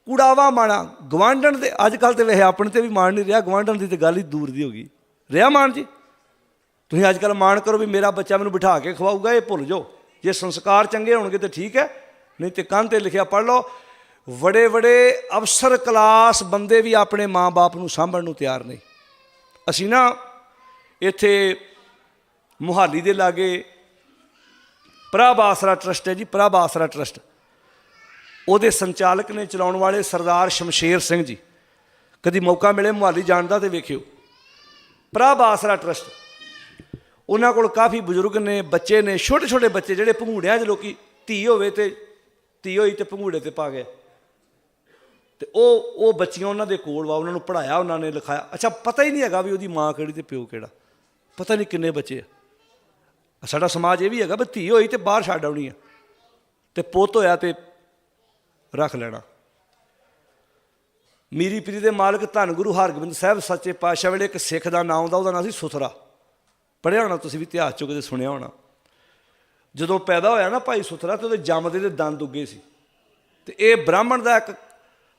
ਕੁੜਾਵਾ ਮਾਣਾ। ਗਵਾਂਢਣ ਦੇ ਅੱਜ ਕੱਲ ਤੇ ਵੇਖ ਆਪਣੇ ਤੇ ਵੀ ਮਾਣ ਨਹੀਂ ਰਿਹਾ ਗਵਾਂਢਣ ਦੀ ਤੇ ਗੱਲ ਹੀ ਦੂਰ ਦੀ ਹੋ ਗਈ। ਰਿਹਾ ਮਾਣ ਜੀ? ਤੁਸੀਂ ਅੱਜ ਕੱਲ ਮਾਣ ਕਰੋ ਵੀ ਮੇਰਾ ਬੱਚਾ ਮੈਨੂੰ ਬਿਠਾ ਕੇ ਖਵਾਊਗਾ, ਇਹ ਭੁੱਲ ਜਾਓ। ਜੇ ਸੰਸਕਾਰ ਚੰਗੇ ਹੋਣਗੇ ਤੇ ਠੀਕ ਹੈ, ਨਹੀਂ ਤੇ ਕੰਨ ਤੇ ਲਿਖਿਆ ਪੜ੍ਹ ਲਓ। ਵੱਡੇ ਵੱਡੇ ਅਫਸਰ ਕਲਾਸ ਬੰਦੇ ਵੀ ਆਪਣੇ ਮਾਂ-ਬਾਪ ਨੂੰ ਸਾਂਭਣ ਨੂੰ ਤਿਆਰ ਨਹੀਂ ਅਸੀਂ ਨਾ ਇੱਥੇ ਮੁਹਾਲੀ ਦੇ ਲਾਗੇ ਪ੍ਰਭ ਆਸਰਾ ਟਰਸਟ ਹੈ ਜੀ ਪ੍ਰਭ ਆਸਰਾ ਟਰਸਟ। ਉਹਦੇ ਸੰਚਾਲਕ ਨੇ ਚਲਾਉਣ ਵਾਲੇ ਸਰਦਾਰ ਸ਼ਮਸ਼ੇਰ ਸਿੰਘ ਜੀ। ਕਦੀ ਮੌਕਾ ਮਿਲੇ ਮੁਹਾਲੀ ਜਾਣ ਦਾ ਤੇ ਵੇਖਿਓ। ਪ੍ਰਭ ਆਸਰਾ ਟਰਸਟ। ਉਹਨਾਂ ਕੋਲ ਕਾਫੀ ਬਜ਼ੁਰਗ ਨੇ, ਬੱਚੇ ਨੇ ਛੋਟੇ ਛੋਟੇ ਬੱਚੇ ਜਿਹੜੇ ਭੰਗੂੜਿਆਂ 'ਚ ਲੋਕੀ ਧੀ ਹੋਵੇ ਤੇ ਧੀ ਹੋਈ ਤੇ ਭੰਗੂੜੇ ਤੇ ਪਾ ਗਏ। ਤੇ ਉਹ ਉਹ ਬੱਚੀਆਂ ਉਹਨਾਂ ਦੇ ਕੋਲ ਵਾ, ਉਹਨਾਂ ਨੂੰ ਪੜਾਇਆ ਉਹਨਾਂ ਨੇ ਲਿਖਾਇਆ। ਅੱਛਾ, ਪਤਾ ਹੀ ਨਹੀਂ ਹੈਗਾ ਵੀ ਉਹਦੀ ਮਾਂ ਕਿਹੜੀ ਤੇ ਪਿਓ ਕਿਹੜਾ। ਪਤਾ ਨਹੀਂ ਕਿੰਨੇ ਬੱਚੇ ਆ। ਸਾਡਾ ਸਮਾਜ ਇਹ ਵੀ ਹੈਗਾ ਵੀ ਧੀ ਹੋਈ ਤੇ ਬਾਹਰ ਛੱਡ ਆਉਣੀ ਆ। ਤੇ ਪੁੱਤ ਹੋਇਆ ਤੇ ਰੱਖ ਲੈਣਾ। ਮੀਰੀ ਪੀਰੀ ਦੇ ਮਾਲਕ ਧੰਨ ਗੁਰੂ ਹਰਗੋਬਿੰਦ ਸਾਹਿਬ ਸੱਚੇ ਪਾਤਸ਼ਾਹ ਵੇਲੇ ਇੱਕ ਸਿੱਖ ਦਾ ਨਾਮ ਦਾ ਉਹਦਾ ਨਾਮ ਸੀ ਸੁਥਰਾ। ਪੜਿਆ ਹੋਣਾ ਤੁਸੀਂ ਵੀ ਇਤਿਹਾਸ ਚੋਂ ਕਦੇ ਸੁਣਿਆ ਹੋਣਾ। ਜਦੋਂ ਪੈਦਾ ਹੋਇਆ ਨਾ ਭਾਈ ਸੁਥਰਾ ਤੇ ਉਹਦੇ ਜੰਮਦੇ ਦੇ ਦੰਦ ਉੱਗੇ ਸੀ। ਤੇ ਇਹ ਬ੍ਰਾਹਮਣ ਦਾ ਇੱਕ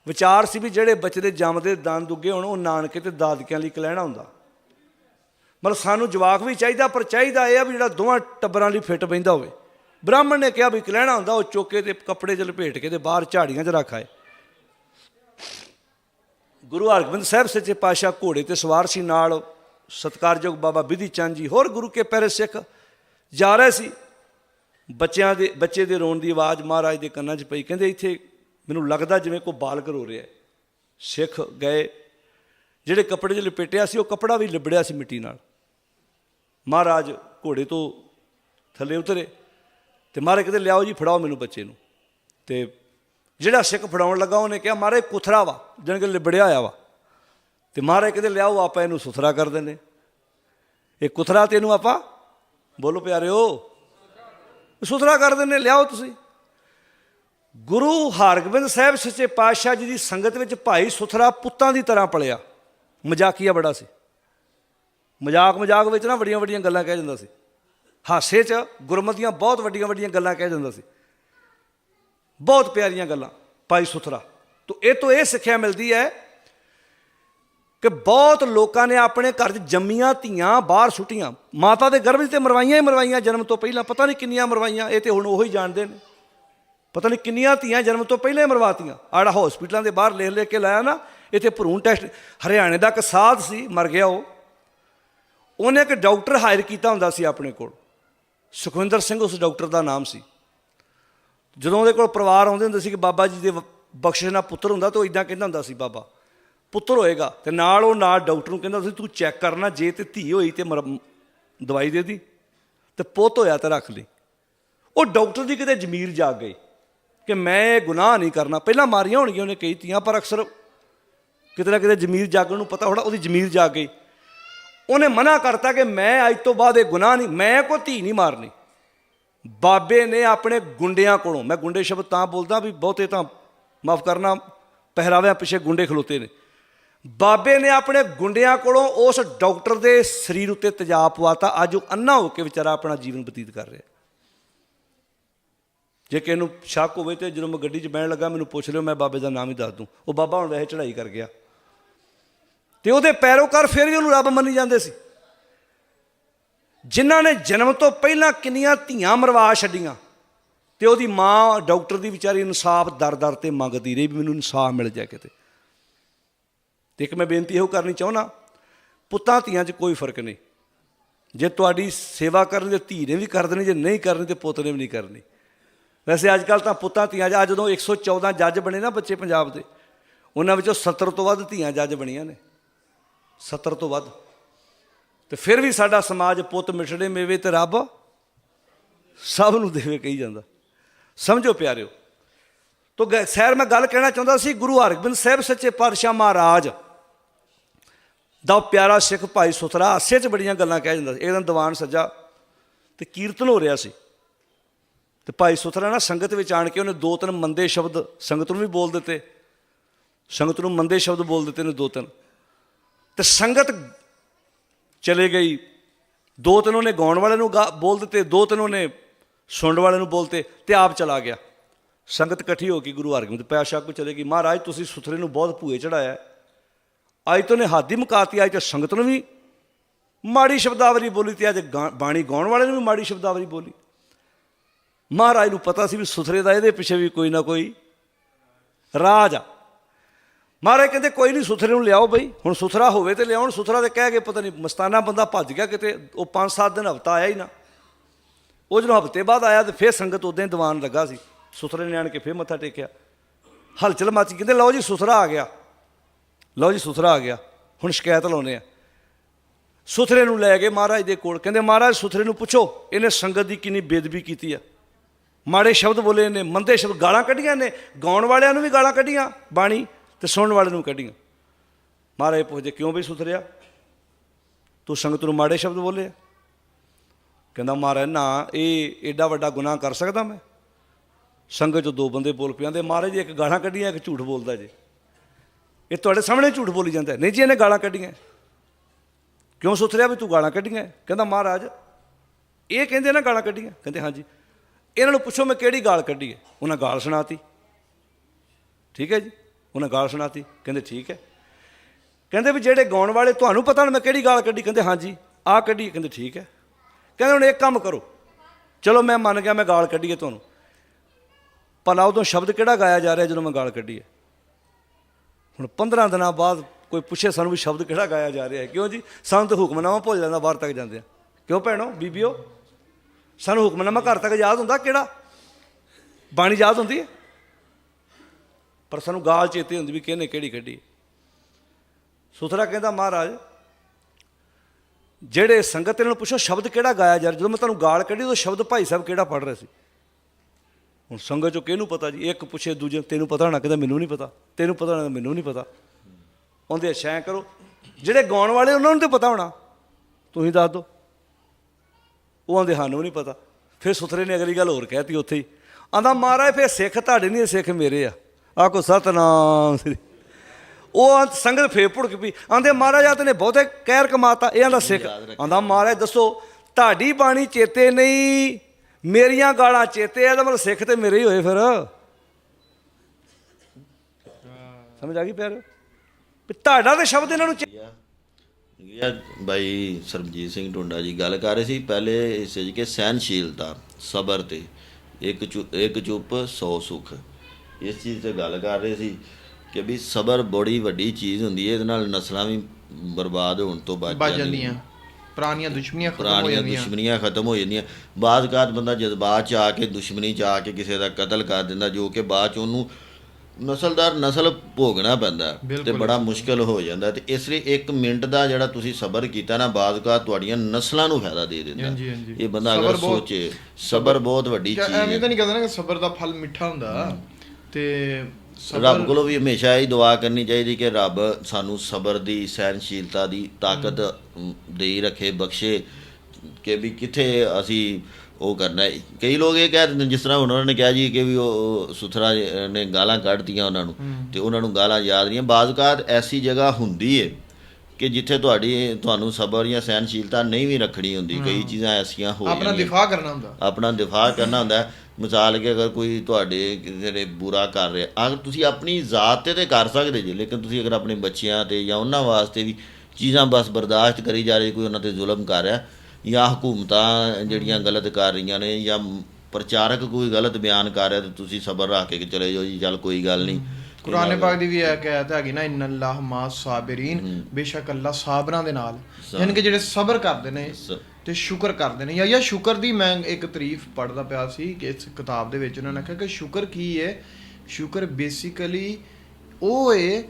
ਵਿਚਾਰ ਸੀ ਵੀ ਜਿਹੜੇ ਬੱਚੇ ਦੇ ਜੰਮਦੇ ਦੰਦ ਉੱਗੇ ਹੋਣ, ਉਹ ਨਾਨਕੇ ਤੇ ਦਾਦਕਿਆਂ ਲਈ ਕਲਹਿਣਾ ਹੁੰਦਾ। ਮਤਲਬ ਸਾਨੂੰ ਜਵਾਕ ਵੀ ਚਾਹੀਦਾ, ਪਰ ਚਾਹੀਦਾ ਇਹ ਆ ਵੀ ਜਿਹੜਾ ਦੋਵਾਂ ਟੱਬਰਾਂ ਲਈ ਫਿੱਟ ਬੈਂਦਾ ਹੋਵੇ। ਬ੍ਰਾਹਮਣ ਨੇ ਕਿਹਾ ਵੀ ਕਲਹਿਣਾ ਹੁੰਦਾ, ਉਹ ਚੋਕੇ ਤੇ ਕੱਪੜੇ 'ਚ ਲਪੇਟ ਕੇ ਤੇ ਬਾਹਰ ਝਾੜੀਆਂ 'ਚ ਰੱਖ ਆਏ। ਗੁਰੂ ਹਰਗੋਬਿੰਦ ਸਾਹਿਬ ਸੱਚੇ ਪਾਤਸ਼ਾਹ ਘੋੜੇ ਤੇ ਸਵਾਰ ਸੀ ਨਾਲ, ਸਤਕਾਰਯੋਗ ਬਾਬਾ ਬਿਧੀ ਚੰਦ ਜੀ, ਹੋਰ ਗੁਰੂ ਕੇ ਪੈਰੇ ਸਿੱਖ ਜਾ ਰਹੇ ਸੀ। ਬੱਚਿਆਂ ਦੇ, ਬੱਚੇ ਦੇ ਰੋਣ ਦੀ ਆਵਾਜ਼ ਮਹਾਰਾਜ ਦੇ ਕੰਨਾਂ 'ਚ ਪਈ, ਕਹਿੰਦੇ ਇੱਥੇ ਮੈਨੂੰ ਲੱਗਦਾ ਜਿਵੇਂ ਕੋਈ ਬਾਲਕ ਰੋ ਰਿਹਾ ਸਿੱਖ ਗਏ, ਜਿਹੜੇ ਕੱਪੜੇ 'ਚ ਲਪੇਟਿਆ ਸੀ, ਉਹ ਕੱਪੜਾ ਵੀ ਲਿਬੜਿਆ ਸੀ ਮਿੱਟੀ ਨਾਲ। ਮਹਾਰਾਜ ਘੋੜੇ ਤੋਂ ਥੱਲੇ ਉਤਰੇ ਤੇ ਮਹਾਰਾਜ ਕਹਿੰਦੇ, ਲਿਆਓ ਜੀ, ਫੜਾਓ ਮੈਨੂੰ ਬੱਚੇ ਨੂੰ। ਤੇ ਜਿਹੜਾ ਸਿੱਖ ਫੜਾਉਣ ਲੱਗਾ, ਉਹਨੇ ਕਿਹਾ ਮਹਾਰਾਜ ਕੁਥਰਾ ਵਾ, ਜਾਣੀ ਕਿ ਲਿਬੜਿਆ ਹੋਇਆ ਵਾ। ਤੇ ਮਹਾਰਾਜ ਕਹਿੰਦੇ, ਲਿਆਓ, ਆਪਾਂ ਇਹਨੂੰ ਸੁਥਰਾ ਕਰ ਦਿੰਦੇ। ਇਹ ਕੁਥਰਾ ਤੇ ਇਹਨੂੰ ਆਪਾਂ ਬੋਲੋ, ਪਿਆਰਿਓ, ਸੁਥਰਾ ਕਰ ਦਿੰਦੇ, ਲਿਆਓ ਤੁਸੀਂ। ਗੁਰੂ ਹਰਗੋਬਿੰਦ ਸਾਹਿਬ ਸੱਚੇ ਪਾਤਸ਼ਾਹ ਜੀ ਦੀ ਸੰਗਤ ਵਿੱਚ ਭਾਈ ਸੁਥਰਾ ਪੁੱਤਾਂ ਦੀ ਤਰ੍ਹਾਂ ਪਲਿਆ। ਮਜ਼ਾਕੀਆ ਬੜਾ ਸੀ। ਮਜ਼ਾਕ ਮਜ਼ਾਕ ਵਿੱਚ ਨਾ ਵੱਡੀਆਂ ਵੱਡੀਆਂ ਗੱਲਾਂ ਕਹਿ ਜਾਂਦਾ ਸੀ। ਹਾਸੇ 'ਚ ਗੁਰਮਤਿ ਦੀਆਂ ਬਹੁਤ ਵੱਡੀਆਂ ਵੱਡੀਆਂ ਗੱਲਾਂ ਕਹਿ ਜਾਂਦਾ ਸੀ। ਬਹੁਤ ਪਿਆਰੀਆਂ ਗੱਲਾਂ, ਭਾਈ ਸੁਥਰਾ। ਤੋ ਇਹ ਤੋਂ ਇਹ ਸਿੱਖਿਆ ਮਿਲਦੀ ਹੈ ਕਿ ਬਹੁਤ ਲੋਕਾਂ ਨੇ ਆਪਣੇ ਘਰ 'ਚ ਜੰਮੀਆਂ ਧੀਆਂ ਬਾਹਰ ਸੁੱਟੀਆਂ। ਮਾਤਾ ਦੇ ਗਰਭ 'ਚ ਤੇ ਮਰਵਾਈਆਂ ਹੀ ਮਰਵਾਈਆਂ ਜਨਮ ਤੋਂ ਪਹਿਲਾਂ, ਪਤਾ ਨਹੀਂ ਕਿੰਨੀਆਂ ਮਰਵਾਈਆਂ, ਇਹ ਤੇ ਹੁਣ ਉਹੀ ਜਾਣਦੇ ਨੇ। ਪਤਾ ਨਹੀਂ ਕਿੰਨੀਆਂ ਧੀਆਂ ਜਨਮ ਤੋਂ ਪਹਿਲਾਂ ਹੀ ਮਰਵਾਤੀਆਂ। ਆੜਾ ਹਸਪੀਟਲਾਂ ਦੇ ਬਾਹਰ ਲੈ ਲੈ ਕੇ ਲਾਇਆ ਨਾ, ਇੱਥੇ ਭਰੂਣ ਟੈਸਟ ਹਰਿਆਣੇ ਦਾ ਇੱਕ ਸਾਧ ਸੀ, ਮਰ ਗਿਆ ਉਹ। ਉਹਨੇ ਇੱਕ ਡਾਕਟਰ ਹਾਇਰ ਕੀਤਾ ਹੁੰਦਾ ਸੀ ਆਪਣੇ ਕੋਲ। ਸੁਖਵਿੰਦਰ ਸਿੰਘ ਉਸ ਡਾਕਟਰ ਦਾ ਨਾਮ ਸੀ। ਜਦੋਂ ਉਹਦੇ ਕੋਲ ਪਰਿਵਾਰ ਆਉਂਦੇ ਹੁੰਦੇ ਸੀ ਕਿ ਬਾਬਾ ਜੀ ਦੇ ਵ- ਬਖਸ਼ਿਸ਼ ਨਾਲ ਪੁੱਤਰ ਹੁੰਦਾ ਤਾਂ ਉਹ ਇਦਾਂ ਕਹਿੰਦਾ ਹੁੰਦਾ ਸੀ, ਬਾਬਾ, ਪੁੱਤਰ ਹੋਏਗਾ। ਤੇ ਨਾਲ ਉਹ ਨਾਲ ਡਾਕਟਰ ਨੂੰ ਕਹਿੰਦਾ ਸੀ, ਤੂੰ ਚੈੱਕ ਕਰਨਾ, ਜੇ ਤੇ ਧੀ ਹੋਈ ਤੇ ਮਰ- ਦਵਾਈ ਦੇ ਦੀ ਤੇ ਪੁੱਤ ਹੋਇਆ ਤਾਂ ਰੱਖ ਲਈ। ਉਹ ਡਾਕਟਰ ਦੀ ਕਿਤੇ ਜ਼ਮੀਰ ਜਾਗ ਗਈ ਕਿ ਮੈਂ ਇਹ ਗੁਨਾਹ ਨਹੀਂ ਕਰਨਾ। ਪਹਿਲਾਂ ਮਾਰੀਆਂ ਹੋਣਗੀਆਂ, ਉਹਨੇ ਕਈ ਧੀਆਂ, ਪਰ ਅਕਸਰ ਕਿਤੇ ਨਾ ਕਿਤੇ ਜ਼ਮੀਰ ਜਾਗਣ ਨੂੰ ਪਤਾ ਹੋਣਾ, ਉਹਦੀ ਜ਼ਮੀਰ ਜਾਗ ਗਈ। ਉਹਨੇ ਮਨਾ ਕਰਤਾ ਕਿ ਮੈਂ ਅੱਜ ਤੋਂ ਬਾਅਦ ਇਹ ਗੁਨਾਹ ਨਹੀਂ, ਮੈਂ ਕੋ ਧੀ ਨਹੀਂ ਮਾਰਨੀ। ਬਾਬੇ ਨੇ ਆਪਣੇ ਗੁੰਡਿਆਂ ਕੋਲੋਂ, ਮੈਂ ਗੁੰਡੇ ਸ਼ਬਦ ਤਾਂ ਬੋਲਦਾ ਵੀ ਬਹੁਤੇ ਤਾਂ ਮਾਫ ਕਰਨਾ, ਪਹਿਰਾਵਿਆਂ ਪਿੱਛੇ ਗੁੰਡੇ ਖਲੋਤੇ ਨੇ। ਬਾਬੇ ਨੇ ਆਪਣੇ ਗੁੰਡਿਆਂ ਕੋਲੋਂ ਉਸ ਡਾਕਟਰ ਦੇ ਸਰੀਰ ਉੱਤੇ ਤੇਜ਼ਾਬ ਪਵਾਤਾ, ਅੱਜ ਉਹ ਅੰਨਾ ਹੋ ਕੇ ਵਿਚਾਰਾ ਆਪਣਾ ਜੀਵਨ ਬਤੀਤ ਕਰ ਰਿਹਾ। ਜੇ ਕਿਸੇ ਨੂੰ ਸ਼ੱਕ ਹੋਵੇ ਤੇ ਜਦੋਂ ਮੈਂ ਗੱਡੀ 'ਚ ਬਹਿਣ ਲੱਗਾ, ਮੈਨੂੰ ਪੁੱਛ ਲਿਓ, ਮੈਂ ਬਾਬੇ ਦਾ ਨਾਮ ਹੀ ਦੱਸ ਦੂੰ। ਉਹ ਬਾਬਾ ਹੁਣ ਵੈਸੇ ਚੜ੍ਹਾਈ ਕਰ ਗਿਆ। ਤੇ ਉਹਦੇ ਪੈਰੋਕਾਰ ਫਿਰ ਵੀ ਉਹਨੂੰ ਰੱਬ ਮੰਨੀ ਜਾਂਦੇ ਸੀ। ਜਿਨ੍ਹਾਂ ਨੇ ਜਨਮ ਤੋਂ ਪਹਿਲਾਂ ਕਿੰਨੀਆਂ ਧੀਆਂ ਮਰਵਾ ਛੱਡੀਆਂ, ਤੇ ਉਹਦੀ ਮਾਂ ਡਾਕਟਰ ਦੀ ਵਿਚਾਰੀ ਇਨਸਾਫ ਦਰ-ਦਰ ਤੇ ਮੰਗਦੀ ਰਹੀ ਵੀ ਮੈਨੂੰ ਇਨਸਾਫ ਮਿਲ ਜਾਏ ਕਿਤੇ। ਤੇ ਇੱਕ ਮੈਂ ਬੇਨਤੀ ਇਹੋ ਕਰਨੀ ਚਾਹੁੰਦਾ, ਪੁੱਤਾਂ ਧੀਆਂ 'ਚ ਕੋਈ ਫ਼ਰਕ ਨਹੀਂ। ਜੇ ਤੁਹਾਡੀ ਸੇਵਾ ਕਰਨ ਦੇ ਧੀ ਨੇ ਵੀ ਕਰ ਦੇਣੀ ਜੇ ਨਹੀਂ ਕਰਨੀ ਤੇ ਪੁੱਤ ਨੇ ਵੀ ਨਹੀਂ ਕਰਨੀ। ਵੈਸੇ ਅੱਜ ਕੱਲ ਤਾਂ ਪੁੱਤਾਂ ਧੀਆਂ 'ਚ ਅੱਜ ਜਦੋਂ 114 ਜੱਜ ਬਣੇ ਨਾ ਬੱਚੇ ਪੰਜਾਬ ਦੇ, ਉਹਨਾਂ ਵਿੱਚੋਂ 70 ਤੋਂ ਵੱਧ ਧੀਆਂ ਜੱਜ ਬਣੀਆਂ ਨੇ। 70 ਤੋਂ ਵੱਧ। ਤੇ ਫਿਰ ਵੀ ਸਾਡਾ ਸਮਾਜ ਪੁੱਤ ਮਿਠੜੇ ਮੇਵੇ ਤੇ ਰੱਬ ਸਭ ਨੂੰ ਦੇਵੇ ਕਹੀ ਜਾਂਦਾ। ਸਮਝੋ ਪਿਆਰਿਓ। ਤੋ ਗ- ਮੈਂ ਗੱਲ ਕਹਿਣਾ ਚਾਹੁੰਦਾ ਸੀ, ਗੁਰੂ ਹਰਗੋਬਿੰਦ ਸਾਹਿਬ ਸੱਚੇ ਪਾਤਸ਼ਾਹ ਮਹਾਰਾਜ ਦਾ ਉਹ ਪਿਆਰਾ ਸਿੱਖ ਭਾਈ ਸੁਥਰਾ ਹਾਸੇ 'ਚ ਬੜੀਆਂ ਗੱਲਾਂ ਕਹਿ ਜਾਂਦਾ ਸੀ। ਇੱਕ ਦਿਨ ਦੀਵਾਨ ਸੱਜਾ ਤੇ ਕੀਰਤਨ ਹੋ ਰਿਹਾ ਸੀ। ਤੇ ਭਾਈ ਸੁਥਰਾ ਨਾ ਸੰਗਤ ਵਿੱਚ ਆਣ ਕੇ ਉਹਨੇ ਦੋ ਤਿੰਨ ਮੰਦੇ ਸ਼ਬਦ ਸੰਗਤ ਨੂੰ ਵੀ ਬੋਲ ਦਿੱਤੇ। ਸੰਗਤ ਨੂੰ ਮੰਦੇ ਸ਼ਬਦ ਬੋਲ ਦਿੱਤੇ ਨੇ ਦੋ ਤਿੰਨ। ਤੇ ਸੰਗਤ ਚਲੇ ਗਈ। ਦੋ ਤਿੰਨ ਉਹਨੇ ਗਾਉਣ ਵਾਲੇ ਨੂੰ ਗਾ- ਬੋਲ ਦਿੱਤੇ, ਦੋ ਤਿੰਨ ਉਹਨੇ ਸੁਣਨ ਵਾਲੇ ਨੂੰ ਬੋਲਤੇ ਤੇ ਆਪ ਚਲਾ ਗਿਆ। ਸੰਗਤ ਇਕੱਠੀ ਹੋ ਕੇ ਗੁਰੂ ਹਰਗੋਬਿੰਦ ਪਾਤਸ਼ਾਹ ਕੋ ਚਲੇ ਗਈ। ਮਹਾਰਾਜ, ਤੁਸੀਂ ਸੁਥਰੇ ਨੂੰ ਬਹੁਤ ਭੂਏ ਚੜਾਇਆ ਅੱਜ ਤੋਂ ਨੇ ਹਾਦੀ ਮੁਕਾਤੀ, ਅੱਜ ਤਾਂ ਸੰਗਤ ਨੂੰ ਵੀ ਮਾੜੀ ਸ਼ਬਦਾਵਲੀ ਬੋਲੀ ਤੇ ਅੱਜ ਗਾ- ਬਾਣੀ ਗਾਉਣ ਵਾਲੇ ਨੂੰ ਵੀ ਮਾੜੀ ਸ਼ਬਦਾਵਲੀ ਬੋਲੀ। ਮਹਾਰਾਜ ਨੂੰ ਪਤਾ ਸੀ ਵੀ ਸੁਥਰੇ ਦਾ ਇਹਦੇ ਪਿੱਛੇ ਵੀ ਕੋਈ ਨਾ ਕੋਈ ਰਾਜ ਆ। ਮਹਾਰਾਜ ਕਹਿੰਦੇ, ਕੋਈ ਨਹੀਂ ਸੁਥਰੇ ਨੂੰ ਲਿਆਓ ਬਈ। ਹੁਣ ਸੁਥਰਾ ਹੋਵੇ ਤੇ ਲਿਆਉਣ, ਸੁਥਰਾ ਤੇ ਕਹਿ ਕੇ ਪਤਾ ਨਹੀਂ ਮਸਤਾਨਾ ਬੰਦਾ ਭੱਜ ਗਿਆ ਕਿਤੇ, ਉਹ 5-7 ਦਿਨ ਹਫਤਾ ਆਇਆ ਹੀ ਨਾ। ਉਹ ਜਦੋਂ ਹਫ਼ਤੇ ਬਾਅਦ ਆਇਆ ਤੇ ਫੇਰ ਸੰਗਤ ਉਦੋਂ ਹੀ ਦੀਵਾਨ ਲੱਗਾ ਸੀ। ਸੁਥਰੇ ਨੇ ਆਣ ਕੇ ਫੇਰ ਮੱਥਾ ਟੇਕਿਆ। ਹਲਚਲ ਮਾਚੀ ਕਹਿੰਦੇ, ਲਓ ਜੀ, ਸੁਥਰਾ ਆ ਗਿਆ। ਲਓ ਜੀ, ਸੁਥਰਾ ਆ ਗਿਆ। ਹੁਣ ਸ਼ਿਕਾਇਤ ਲਾਉਨੇ ਆ। ਸੁਥਰੇ ਨੂੰ ਲੈ ਗਏ ਮਹਾਰਾਜ ਦੇ ਕੋਲ। ਕਹਿੰਦੇ, ਮਹਾਰਾਜ, ਸੁਥਰੇ ਨੂੰ ਪੁੱਛੋ, ਇਹਨੇ ਸੰਗਤ ਦੀ ਕਿੰਨੀ ਬੇਦਬੀ ਕੀਤੀ ਆ। ਮਾੜੇ ਸ਼ਬਦ ਬੋਲੇ ਨੇ, ਮੰਦੇ ਸ਼ਬਦ ਗਾਲਾਂ ਕੱਢੀਆਂ ਨੇ, ਗਾਉਣ ਵਾਲਿਆਂ ਨੂੰ ਵੀ ਗਾਲਾਂ ਕੱਢੀਆਂ, ਬਾਣੀ ਤੇ ਸੁਣਨ ਵਾਲੇ ਨੂੰ ਕੱਢੀਆਂ। ਮਹਾਰਾਜ ਪੁੱਛਦੇ, ਕਿਉਂ ਬਈ ਸੁਥਰਿਆ? ਤੂੰ ਸੰਗਤ ਨੂੰ ਮਾੜੇ ਸ਼ਬਦ ਬੋਲੇ ਕਹਿੰਦਾ, ਮਹਾਰਾਜ, ਨਾ, ਇਹ ਏਡਾ ਵੱਡਾ ਗੁਨਾਹ ਕਰ ਸਕਦਾ ਮੈਂ? ਸੰਗਤ ਚ ਦੋ ਬੰਦੇ ਬੋਲ ਪਿਆਂ ਦੇ ਮਹਾਰਾਜ ਇੱਕ ਗਾਲਾਂ ਕੱਢੀਆਂ, ਇੱਕ ਝੂਠ ਬੋਲਦਾ ਜੀ। ਇਹ ਤੁਹਾਡੇ ਸਾਹਮਣੇ ਝੂਠ ਬੋਲੀ ਜਾਂਦਾ ਹੈ। ਨਹੀਂ ਜੀ, ਇਹਨੇ ਗਾਲਾਂ ਕੱਢੀਆਂ। ਕਿਉਂ ਸੁਥਰਿਆ ਵੀ ਤੂੰ ਗਾਲਾਂ ਕੱਢੀਆਂ? ਕਹਿੰਦਾ, ਮਹਾਰਾਜ, ਇਹ ਕਹਿੰਦੇ ਨਾ ਗਾਲਾਂ ਕੱਢੀਆਂ? ਕਹਿੰਦੇ, ਹਾਂਜੀ। ਇਹਨਾਂ ਨੂੰ ਪੁੱਛੋ ਮੈਂ ਕਿਹੜੀ ਗਾਲ ਕੱਢੀ ਹੈ? ਉਹਨਾਂ ਗਾਲ ਸੁਣਾਤੀ। ਠੀਕ ਹੈ ਜੀ? ਉਹਨਾਂ ਗਾਲ ਸੁਣਾਤੀ, ਕਹਿੰਦੇ ਠੀਕ ਹੈ। ਕਹਿੰਦੇ ਵੀ ਜਿਹੜੇ ਗਾਉਣ ਵਾਲੇ ਤੁਹਾਨੂੰ ਪਤਾ ਨਾ ਮੈਂ ਕਿਹੜੀ ਗਾਲ ਕੱਢੀ, ਕਹਿੰਦੇ ਹਾਂਜੀ, ਆਹ ਕੱਢੀ, ਕਹਿੰਦੇ ਠੀਕ ਹੈ। ਕਹਿੰਦੇ ਹੁਣ ਇੱਕ ਕੰਮ ਕਰੋ। ਚਲੋ ਮੈਂ ਮੰਨ ਗਿਆ ਮੈਂ ਗਾਲ ਕੱਢੀ ਹੈ ਤੁਹਾਨੂੰ। ਭਲਾ ਉਦੋਂ ਸ਼ਬਦ ਕਿਹੜਾ ਗਾਇਆ ਜਾ ਰਿਹਾ ਜਦੋਂ ਮੈਂ ਗਾਲ ਕੱਢੀ ਹੈ? ਹੁਣ 15 ਦਿਨਾਂ ਬਾਅਦ ਕੋਈ ਪੁੱਛੇ ਸਾਨੂੰ ਵੀ ਸ਼ਬਦ ਕਿਹੜਾ ਗਾਇਆ ਜਾ ਰਿਹਾ ਹੈ। ਕਿਉਂ ਜੀ? ਸਾਨੂੰ ਤਾਂ ਹੁਕਮਨਾਮਾ ਭੁੱਲ ਜਾਂਦਾ, ਬਾਹਰ ਤੱਕ ਜਾਂਦੇ ਆ। ਕਿਉਂ ਭੈਣੋ, ਬੀਬੀਓ? ਸਾਨੂੰ ਹੁਕਮਨਾਮਾ ਘਰ ਤੱਕ ਯਾਦ ਹੁੰਦਾ ਕਿਹੜਾ? ਬਾਣੀ ਯਾਦ ਹੁੰਦੀ ਹੈ? ਪਰ ਸਾਨੂੰ ਗਾਲ ਚੇਤੇ ਹੁੰਦੀ ਵੀ ਕਿਹਨੇ ਕਿਹੜੀ ਕੱਢੀ। ਸੁਥਰਾ ਕਹਿੰਦਾ ਮਹਾਰਾਜ ਜਿਹੜੇ ਸੰਗਤ ਇਹਨਾਂ ਨੂੰ ਪੁੱਛੋ ਸ਼ਬਦ ਕਿਹੜਾ ਗਾਇਆ ਜਾ ਰਿਹਾ? ਜਦੋਂ ਮੈਂ ਤੁਹਾਨੂੰ ਗਾਲ ਕੱਢੀ ਉਦੋਂ ਸ਼ਬਦ ਭਾਈ ਸਾਹਿਬ ਕਿਹੜਾ ਪੜ ਰਹੇ ਸੀ? ਹੁਣ ਸੰਗਤ ਚੋਂ ਕਿਹਨੂੰ ਪਤਾ ਜੀ? ਇੱਕ ਪੁੱਛੇ ਦੂਜੇ ਨੂੰ, ਤੈਨੂੰ ਪਤਾ ਹੋਣਾ ਕਹਿੰਦਾ ਮੈਨੂੰ ਨਹੀਂ ਪਤਾ। ਤੈਨੂੰ ਪਤਾ ਹੋਣਾ ਮੈਨੂੰ ਨਹੀਂ ਪਤਾ। ਉਹਦੇ ਅੱਛਾ ਕਰੋ। ਜਿਹੜੇ ਗਾਉਣ ਵਾਲੇ ਉਹਨਾਂ ਨੂੰ ਤੇ ਪਤਾ ਹੋਣਾ। ਤੁਸੀਂ ਦੱਸ ਦਿਓ ਉਹ ਆਂਦੇ ਸਾਨੂੰ ਨਹੀਂ ਪਤਾ। ਫਿਰ ਸੁਥਰੇ ਨੇ ਅਗਲੀ ਗੱਲ ਹੋਰ ਕਹਿਤੀ ਉੱਥੇ ਹੀ। ਆਂਦਾ ਮਹਾਰਾਜ ਫਿਰ ਸਿੱਖ ਤੁਹਾਡੇ ਨਹੀਂ ਸਿੱਖ ਮੇਰੇ ਆ। ਆਖੋ ਸਤਨਾਮ ਸ੍ਰੀ ਉਹ ਅੰਤ ਸੰਗਤ ਫੇਰ ਭੁੜਕ ਪਈ। ਆਂਦੇ ਮਹਾਰਾਜ ਆ ਤਨੇ ਬਹੁਤੇ ਕਹਿਰ ਕਮਾਤਾ। ਇਹ ਆਂਦਾ ਸਿੱਖ। ਆਂਦਾ ਮਹਾਰਾਜ ਦੱਸੋ ਤੁਹਾਡੀ ਬਾਣੀ ਚੇਤੇ ਨਹੀਂ ਮੇਰੀਆਂ ਗਾਲਾਂ ਚੇਤੇ ਆ ਤਾਂ ਮਤਲਬ ਸਿੱਖ ਤੇ ਮੇਰੇ ਹੀ ਹੋਏ ਫਿਰ। ਸਮਝ ਆ ਗਈ ਪਿਆਰ? ਤੁਹਾਡਾ ਤੇ ਸ਼ਬਦ ਇਹਨਾਂ ਨੂੰ ਚੇ- ਯਾ ਬਾਈ ਸਰਬਜੀਤ ਸਿੰਘ ਟੁੰਡਾ ਜੀ ਗੱਲ ਕਰ ਰਹੇ ਸੀ ਪਹਿਲੇ 'ਚ ਕਿ ਸਹਿਨਸ਼ੀਲਤਾ ਸਬਰ ਤੇ ਇੱਕ ਚੁ- ਇੱਕ ਚੁੱਪ 100 ਸੁਖ। ਇਸ ਚੀਜ਼ ਤੇ ਗੱਲ ਕਰ ਰਹੇ ਸੀ ਕਿ ਵੀ ਸਬਰ ਬੜੀ ਵੱਡੀ ਚੀਜ਼ ਹੁੰਦੀ ਹੈ ਇਹਦੇ ਨਾਲ ਨਸਲਾਂ ਵੀ ਬਰਬਾਦ ਹੋਣ ਤੋਂ ਬਚ ਜਾਂਦੀਆਂ ਪੁਰਾਣੀਆਂ ਦੁਸ਼ਮਣੀਆਂ ਖਤਮ ਹੋ ਪੁਰਾਣੀਆਂ ਜਾਂਦੀਆਂ। ਦੁਸ਼ਮਣੀਆਂ ਖਤਮ ਹੋ ਜਾਂਦੀਆਂ। ਬਾਅਦ ਕਾਤ ਬੰਦਾ ਜਜ਼ਬਾਤ ਚ ਆ ਕੇ ਦੁਸ਼ਮਣੀ ਚ ਆ ਕੇ ਕਿਸੇ ਦਾ ਕਤਲ ਕਰ ਦਿੰਦਾ ਜੋ ਕਿ ਬਾਅਦ ਚ ਉਹਨੂੰ ਨਸਲਦਾਰ ਨਸਲ ਭੋਗਣਾ ਪੈਂਦਾ ਤੇ। ਬੜਾ ਮੁਸ਼ਕਲ ਹੋ ਜਾਂਦਾ ਤੇ ਇਸ ਲਈ 1 ਮਿੰਟ ਦਾ ਜਿਹੜਾ ਤੁਸੀਂ ਸਬਰ ਕੀਤਾ ਨਾ ਬਾਅਦ ਕਾਤ ਤੁਹਾਡੀਆਂ ਨਸਲਾਂ ਨੂੰ ਫਾਇਦਾ ਦੇ ਦਿੰਦਾ। ਇਹ ਬੰਦਾ ਅਗਰ ਸੋਚੇ ਸਬਰ ਬਹੁਤ ਵੱਡੀ ਚੀਜ਼ ਐਵੇਂ ਹੈ। ਤਾਂ ਨਹੀਂ ਕਹਿੰਦਾ ਨਾ ਕਿ ਸਬਰ ਦਾ ਫਲ ਮਿੱਠਾ ਹੁੰਦਾ। ਤੇ ਰੱਬ ਕੋਲੋਂ ਵੀ ਹਮੇਸ਼ਾ ਇਹ ਦੁਆ ਕਰਨੀ ਚਾਹੀਦੀ ਕਿ ਰੱਬ ਸਾਨੂੰ ਸਬਰ ਦੀ ਸਹਿਨਸ਼ੀਲਤਾ ਦੀ ਤਾਕਤ ਦੇਈ ਰੱਖੇ ਬਖਸ਼ੇ ਕਿ ਵੀ ਕਿੱਥੇ ਅਸੀਂ ਉਹ ਕਰਨਾ ਹੈ। ਕਈ ਲੋਕ ਇਹ ਕਹਿ ਦਿੰਦੇ ਜਿਸ ਤਰ੍ਹਾਂ ਉਹਨਾਂ ਨੇ ਕਿਹਾ ਜੀ ਕਿ ਵੀ ਉਹ ਸੁਥਰਾ ਨੇ ਗਾਲਾਂ ਕੱਢਤੀਆਂ ਉਹਨਾਂ ਨੂੰ ਤੇ ਉਹਨਾਂ ਨੂੰ ਗਾਲਾਂ ਯਾਦ ਰਹੀਆਂ। ਬਾਜ਼ਕਾਤ ਐਸੀ ਜਗ੍ਹਾ ਹੁੰਦੀ ਹੈ ਕਿ ਜਿੱਥੇ ਤੁਹਾਡੀ ਤੁਹਾਨੂੰ ਸਬਰ ਜਾਂ ਸਹਿਨਸ਼ੀਲਤਾ ਨਹੀਂ ਵੀ ਰੱਖਣੀ ਹੁੰਦੀ। ਕਈ ਚੀਜ਼ਾਂ ਐਸੀਆਂ ਹੋ ਆਪਣਾ ਜਾਂਦੀਆਂ। ਦਿਫਾع ਕਰਨਾ ਹੁੰਦਾ। ਆਪਣਾ ਦਿਫਾع ਕਰਨਾ ਹੁੰਦਾ। ਮਿਸਾਲ ਕਿ ਅਗਰ ਕੋਈ ਤੁਹਾਡੇ ਕਿਸੇ ਨੇ ਬੁਰਾ ਕਰ ਰਿਹਾ ਅਗਰ ਤੁਸੀਂ ਆਪਣੀ ਜ਼ਾਤ ਤੇ ਤੇ ਕਰ ਸਕਦੇ ਜੀ ਲੇਕਿਨ ਤੁਸੀਂ ਅਗਰ ਆਪਣੇ ਬੱਚਿਆਂ ਤੇ ਜਾਂ ਉਹਨਾਂ ਵਾਸਤੇ ਵੀ ਚੀਜ਼ਾਂ ਬਸ ਬਰਦਾਸ਼ਤ ਕਰੀ ਜਾ ਰਹੇ ਕੋਈ ਉਹਨਾਂ ਤੇ ਜ਼ੁਲਮ ਕਰ ਰਿਹਾ ਜਾਂ ਹਕੂਮਤਾਂ ਜਿਹੜੀਆਂ ਗਲਤ ਕਰ ਰਹੀਆਂ ਨੇ ਜਾਂ ਪ੍ਰਚਾਰਕ ਕੋਈ ਗਲਤ ਬਿਆਨ ਕਰ ਰਿਹਾ ਤੇ ਤੁਸੀਂ ਸਬਰ ਰੱਖ ਕੇ ਚਲੇ ਜਾਓ ਜੀ ਚੱਲ ਕੋਈ ਗੱਲ ਨਹੀਂ। ਕੁਰਾਨੇ ਪਾਕ ਦੀ ਵੀ ਇਹ ਕਹਿਤ ਹੈਗੀ ਨਾ ਇਨ ਅੱਲਾਹ ਮਾ ਸਾਬਰੀਨ ਬੇਸ਼ੱਕ ਅੱਲਾ ਸਾਬਰਾਂ ਦੇ ਨਾਲ। ਯਾਨੀ ਕਿ ਜਿਹੜੇ ਸਬਰ ਕਰਦੇ ਨੇ ਤੇ ਸ਼ੁਕਰ ਕਰਦੇ ਨੇ। ਜਾਂ ਸ਼ੁਕਰ ਦੀ ਮੈਂ ਇੱਕ ਤਾਰੀਫ ਪੜਦਾ ਪਿਆ ਸੀ ਕਿ ਇਸ ਕਿਤਾਬ ਦੇ ਵਿੱਚ ਉਹਨਾਂ ਨੇ ਕਿਹਾ ਕਿ ਸ਼ੁਕਰ ਕੀ ਹੈ ਸ਼ੁਕਰ ਬੇਸਿਕਲੀ ਉਹ ਹੈ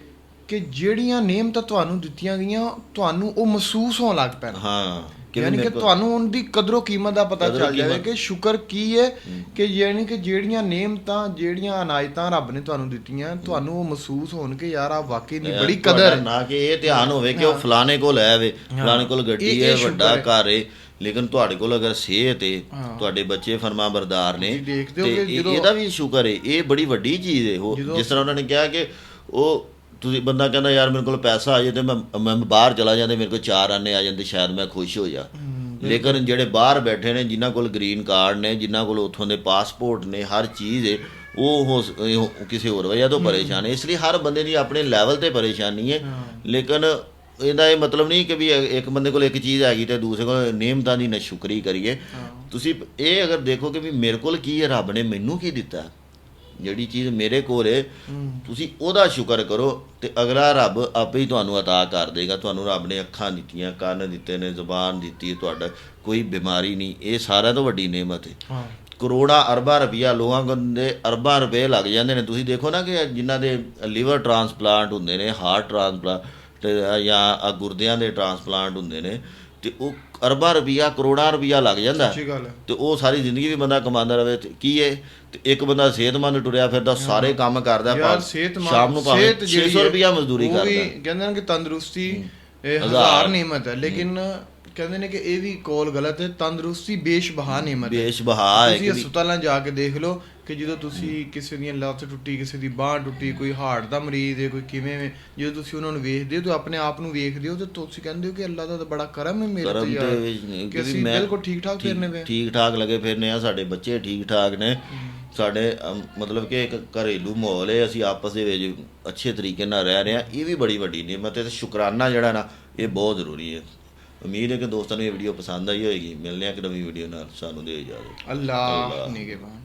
ਕਿ ਜਿਹੜੀਆਂ ਨੇਮਤਾਂ ਤੁਹਾਨੂੰ ਦਿੱਤੀਆਂ ਗਈਆਂ ਤੁਹਾਨੂੰ ਉਹ ਮਹਿਸੂਸ ਹੋਣ ਲੱਗ ਪੈਣ। ਹਾਂ ਯਾਨੀ ਕਿ ਤੁਹਾਨੂੰ ਉਹਦੀ ਕਦਰੋ ਕੀਮਤ ਦਾ ਪਤਾ ਚੱਲ ਜਾਵੇ। ਕਿ ਸ਼ੁਕਰ ਕੀ ਹੈ। ਕਿ ਯਾਨੀ ਕਿ ਜਿਹੜੀਆਂ ਨੇਮਤਾਂ ਜਿਹੜੀਆਂ ਅਨਾਇਤਾਂ ਰੱਬ ਨੇ ਤੁਹਾਨੂੰ ਦਿੱਤੀਆਂ ਤੁਹਾਨੂੰ ਉਹ ਮਹਿਸੂਸ ਹੋਣ ਕਿ ਯਾਰ ਆ ਵਾਕਈ ਦੀ ਬੜੀ ਕਦਰ ਨਾ ਕਿ ਇਹ ਧਿਆਨ ਹੋਵੇ ਕਿ ਉਹ ਫਲਾਣੇ ਕੋਲ ਹੈ ਵੇ ਫਲਾਣੇ ਕੋਲ ਗੱਡੀ ਹੈ ਵੱਡਾ ਘਰ ਹੈ ਲੇਕਿਨ ਤੁਹਾਡੇ ਕੋਲ ਅਗਰ ਸਿਹਤ ਹੈ। ਤੁਹਾਡੇ ਬੱਚੇ ਫਰਮਾ ਬਰਦਾਰ ਨੇ ਤੇ ਇਹਦਾ ਵੀ ਸ਼ੁਕਰ ਹੈ ਇਹ ਬੜੀ ਵੱਡੀ ਚੀਜ਼ ਹੈ ਉਹ। ਜਿਸ ਤਰ੍ਹਾਂ ਉਹਨਾਂ ਨੇ ਕਿਹਾ ਕਿ ਉਹ ਤੁਸੀਂ ਬੰਦਾ ਕਹਿੰਦਾ ਯਾਰ ਮੇਰੇ ਕੋਲ ਪੈਸਾ ਆ ਜਾਏ ਤੇ ਮੈਂ ਮੈਂ ਬਾਹਰ ਚਲਾ ਜਾਂਦੇ ਮੇਰੇ ਕੋਲ ਚਾਰ ਆਨੇ ਆ ਜਾਂਦੇ ਸ਼ਾਇਦ ਮੈਂ ਖੁਸ਼ ਹੋ ਜਾ। ਲੇਕਿਨ ਜਿਹੜੇ ਬਾਹਰ ਬੈਠੇ ਨੇ ਜਿਨ੍ਹਾਂ ਕੋਲ ਗ੍ਰੀਨ ਕਾਰਡ ਨੇ ਜਿਨ੍ਹਾਂ ਕੋਲ ਉੱਥੋਂ ਦੇ ਪਾਸਪੋਰਟ ਨੇ ਹਰ ਚੀਜ਼ ਹੈ ਉਹ ਕਿਸੇ ਹੋਰ ਵਜ੍ਹਾ ਤੋਂ ਪਰੇਸ਼ਾਨ ਹੈ ਇਸ ਲਈ ਹਰ ਬੰਦੇ ਦੀ ਆਪਣੇ ਲੈਵਲ ਤੇ ਪਰੇਸ਼ਾਨੀ ਹੈ। ਲੇਕਿਨ ਇਹਦਾ ਇਹ ਮਤਲਬ ਨਹੀਂ ਕਿ ਵੀ ਇੱਕ ਬੰਦੇ ਕੋਲ ਇੱਕ ਚੀਜ਼ ਹੈਗੀ ਤੇ ਦੂਸਰੇ ਕੋਲ ਨਿਯਮਤਾਂ ਦੀ ਨਸ਼ੁਕਰੀ ਕਰੀਏ। ਤੁਸੀਂ ਇਹ ਅਗਰ ਦੇਖੋ ਕਿ ਵੀ ਮੇਰੇ ਕੋਲ ਕੀ ਹੈ ਰੱਬ ਨੇ ਮੈਨੂੰ ਕੀ ਦਿੱਤਾ? ਜਿਹੜੀ ਚੀਜ਼ ਮੇਰੇ ਕੋਲ ਹੈ ਤੁਸੀਂ ਉਹਦਾ ਸ਼ੁਕਰ ਕਰੋ ਤੇ ਅਗਲਾ ਰੱਬ ਆਪੇ ਹੀ ਤੁਹਾਨੂੰ ਅਤਾ ਕਰ ਦੇਗਾ। ਤੁਹਾਨੂੰ ਰੱਬ ਨੇ ਅੱਖਾਂ ਦਿੱਤੀਆਂ ਕੰਨ ਦਿੱਤੇ ਨੇ ਜ਼ੁਬਾਨ ਦਿੱਤੀ ਹੈ ਤੁਹਾਡਾ। ਕੋਈ ਬਿਮਾਰੀ ਨਹੀਂ। ਇਹ ਸਾਰਿਆਂ ਤੋਂ ਵੱਡੀ ਨੇਮਤ ਹੈ। ਕਰੋੜਾਂ ਅਰਬਾਂ ਰੁਪਈਆ ਲੋਕਾਂ ਕੋਲ ਦੇ ਅਰਬਾਂ ਰੁਪਏ ਲੱਗ ਜਾਂਦੇ ਨੇ। ਤੁਸੀਂ ਦੇਖੋ ਨਾ ਕਿ ਜਿਨ੍ਹਾਂ ਦੇ ਲਿਵਰ ਟ੍ਰਾਂਸਪਲਾਂਟ ਹੁੰਦੇ ਨੇ ਹਾਰਟ ਟ੍ਰਾਂਸਪਲਾਂਟ ਜਾਂ ਗੁਰਦਿਆਂ ਦੇ ਟ੍ਰਾਂਸਪਲਾਂਟ ਹੁੰਦੇ ਨੇ ਤੇ ਉਹ ਅਰਬਾਂ ਰੁਪਈਆ ਕਰੋੜਾਂ ਰੁਪਈਆ ਲੱਗ ਜਾਂਦਾ। ਅੱਛੀ ਗੱਲ ਹੈ। ਤੇ ਉਹ ਸਾਰੀ ਜ਼ਿੰਦਗੀ ਵੀ ਬੰਦਾ ਕਮਾਉਂਦਾ ਰਵੇ ਕੀ ਹੈ ਤੇ ਇੱਕ ਬੰਦਾ ਸਿਹਤਮੰਦ ਟੁਰਿਆ ਫਿਰਦਾ ਸਾਰੇ ਕੰਮ ਕਰਦਾ ਸਿਹਤਮੰਦ ਸ਼ਾਮ ਨੂੰ ਭਾਵੇਂ ਸਿਹਤ ਜਿਹੜੀ 600 ਹੈ, ਰੁਪਈਆ ਮਜ਼ਦੂਰੀ ਉਹ ਵੀ ਕਰਦਾ। ਕਹਿੰਦੇ ਨੇ ਕਿ ਤੰਦਰੁਸਤੀ ਇਹ ਹਜ਼ਾਰ। ਹਜ਼ਾਰ। ਨਿਮਤ ਹੈ ਲੇਕਿਨ ਕਹਿੰਦੇ ਨੇ ਕਿ ਇਹ ਵੀ ਕੋਲ ਗਲਤ ਹੈ ਤੰਦਰੁਸਤੀ ਬੇਸ਼ਬਹਾ ਨਿਮਤ ਹੈ। ਬੇਸ਼ਬਹਾ ਹੈ ਤੁਸੀਂ ਕਿ ਹਸਪਤਾਲਾਂ ਜਾ ਕੇ ਦੇਖ ਲਓ ਕਿ ਜਦੋਂ ਤੁਸੀਂ ਕਿਸੇ ਦੀਆਂ ਲੱਤ ਟੁੱਟੀ ਕਿਸੇ ਦੀ ਬਾਹ ਟੁੱਟੀ ਕੋਈ ਹਾਰਟ ਦਾ ਮਰੀਜ਼ ਹੈ ਕੋਈ ਕਿਵੇਂ ਹੈ ਜਦੋਂ ਤੁਸੀਂ ਉਹਨਾਂ ਨੂੰ ਵੇਖਦੇ ਹੋ ਤਾਂ ਆਪਣੇ ਆਪ ਨੂੰ ਵੇਖਦੇ ਹੋ ਤੇ ਤੁਸੀਂ ਕਹਿੰਦੇ ਹੋ ਕਿ ਅੱਲਾ ਦਾ ਤਾਂ ਬੜਾ ਕਰਮ ਹੈ ਮੇਰੇ ਤੇ ਯਾਰ ਕਿ ਅਸੀਂ ਬਿਲਕੁਲ ਠੀਕ ਠਾਕ ਫਿਰਨੇ ਵੇ ਠੀਕ ਠਾਕ ਲੱਗੇ ਫਿਰਨੇ ਆ ਸਾਡੇ ਬੱਚੇ ਠੀਕ ਠਾਕ ਨੇ ਸਾਡੇ ਅਮ, ਮਤਲਬ ਕਿ ਇੱਕ ਘਰੇਲੂ ਮਾਹੌਲ ਹੈ ਅਸੀਂ ਆਪਸ ਦੇ ਵਿੱਚ ਅੱਛੇ ਤਰੀਕੇ ਨਾਲ ਰਹਿ ਰਹੇ ਆ ਇਹ ਵੀ ਬੜੀ ਵੱਡੀ ਨਿਮਤ ਹੈ ਤੇ ਸ਼ੁਕਰਾਨਾ ਜਿਹੜਾ ਨਾ ਇਹ ਬਹੁਤ ਜ਼ਰੂਰੀ ਹੈ। ਉਮੀਦ ਹੈ ਕਿ ਦੋਸਤਾਂ ਨੂੰ ਇਹ ਵੀਡੀਓ ਪਸੰਦ ਆਈ ਹੋਏਗੀ। ਮਿਲਦੇ ਆ ਇੱਕ ਨਵੀਂ ਵੀਡੀਓ ਨਾਲ। ਸਾਨੂੰ ਦੇ ਇਜਾਜ਼ਤ। ਅੱਲਾਹ। ਨਿਗਹਿਬਾਨ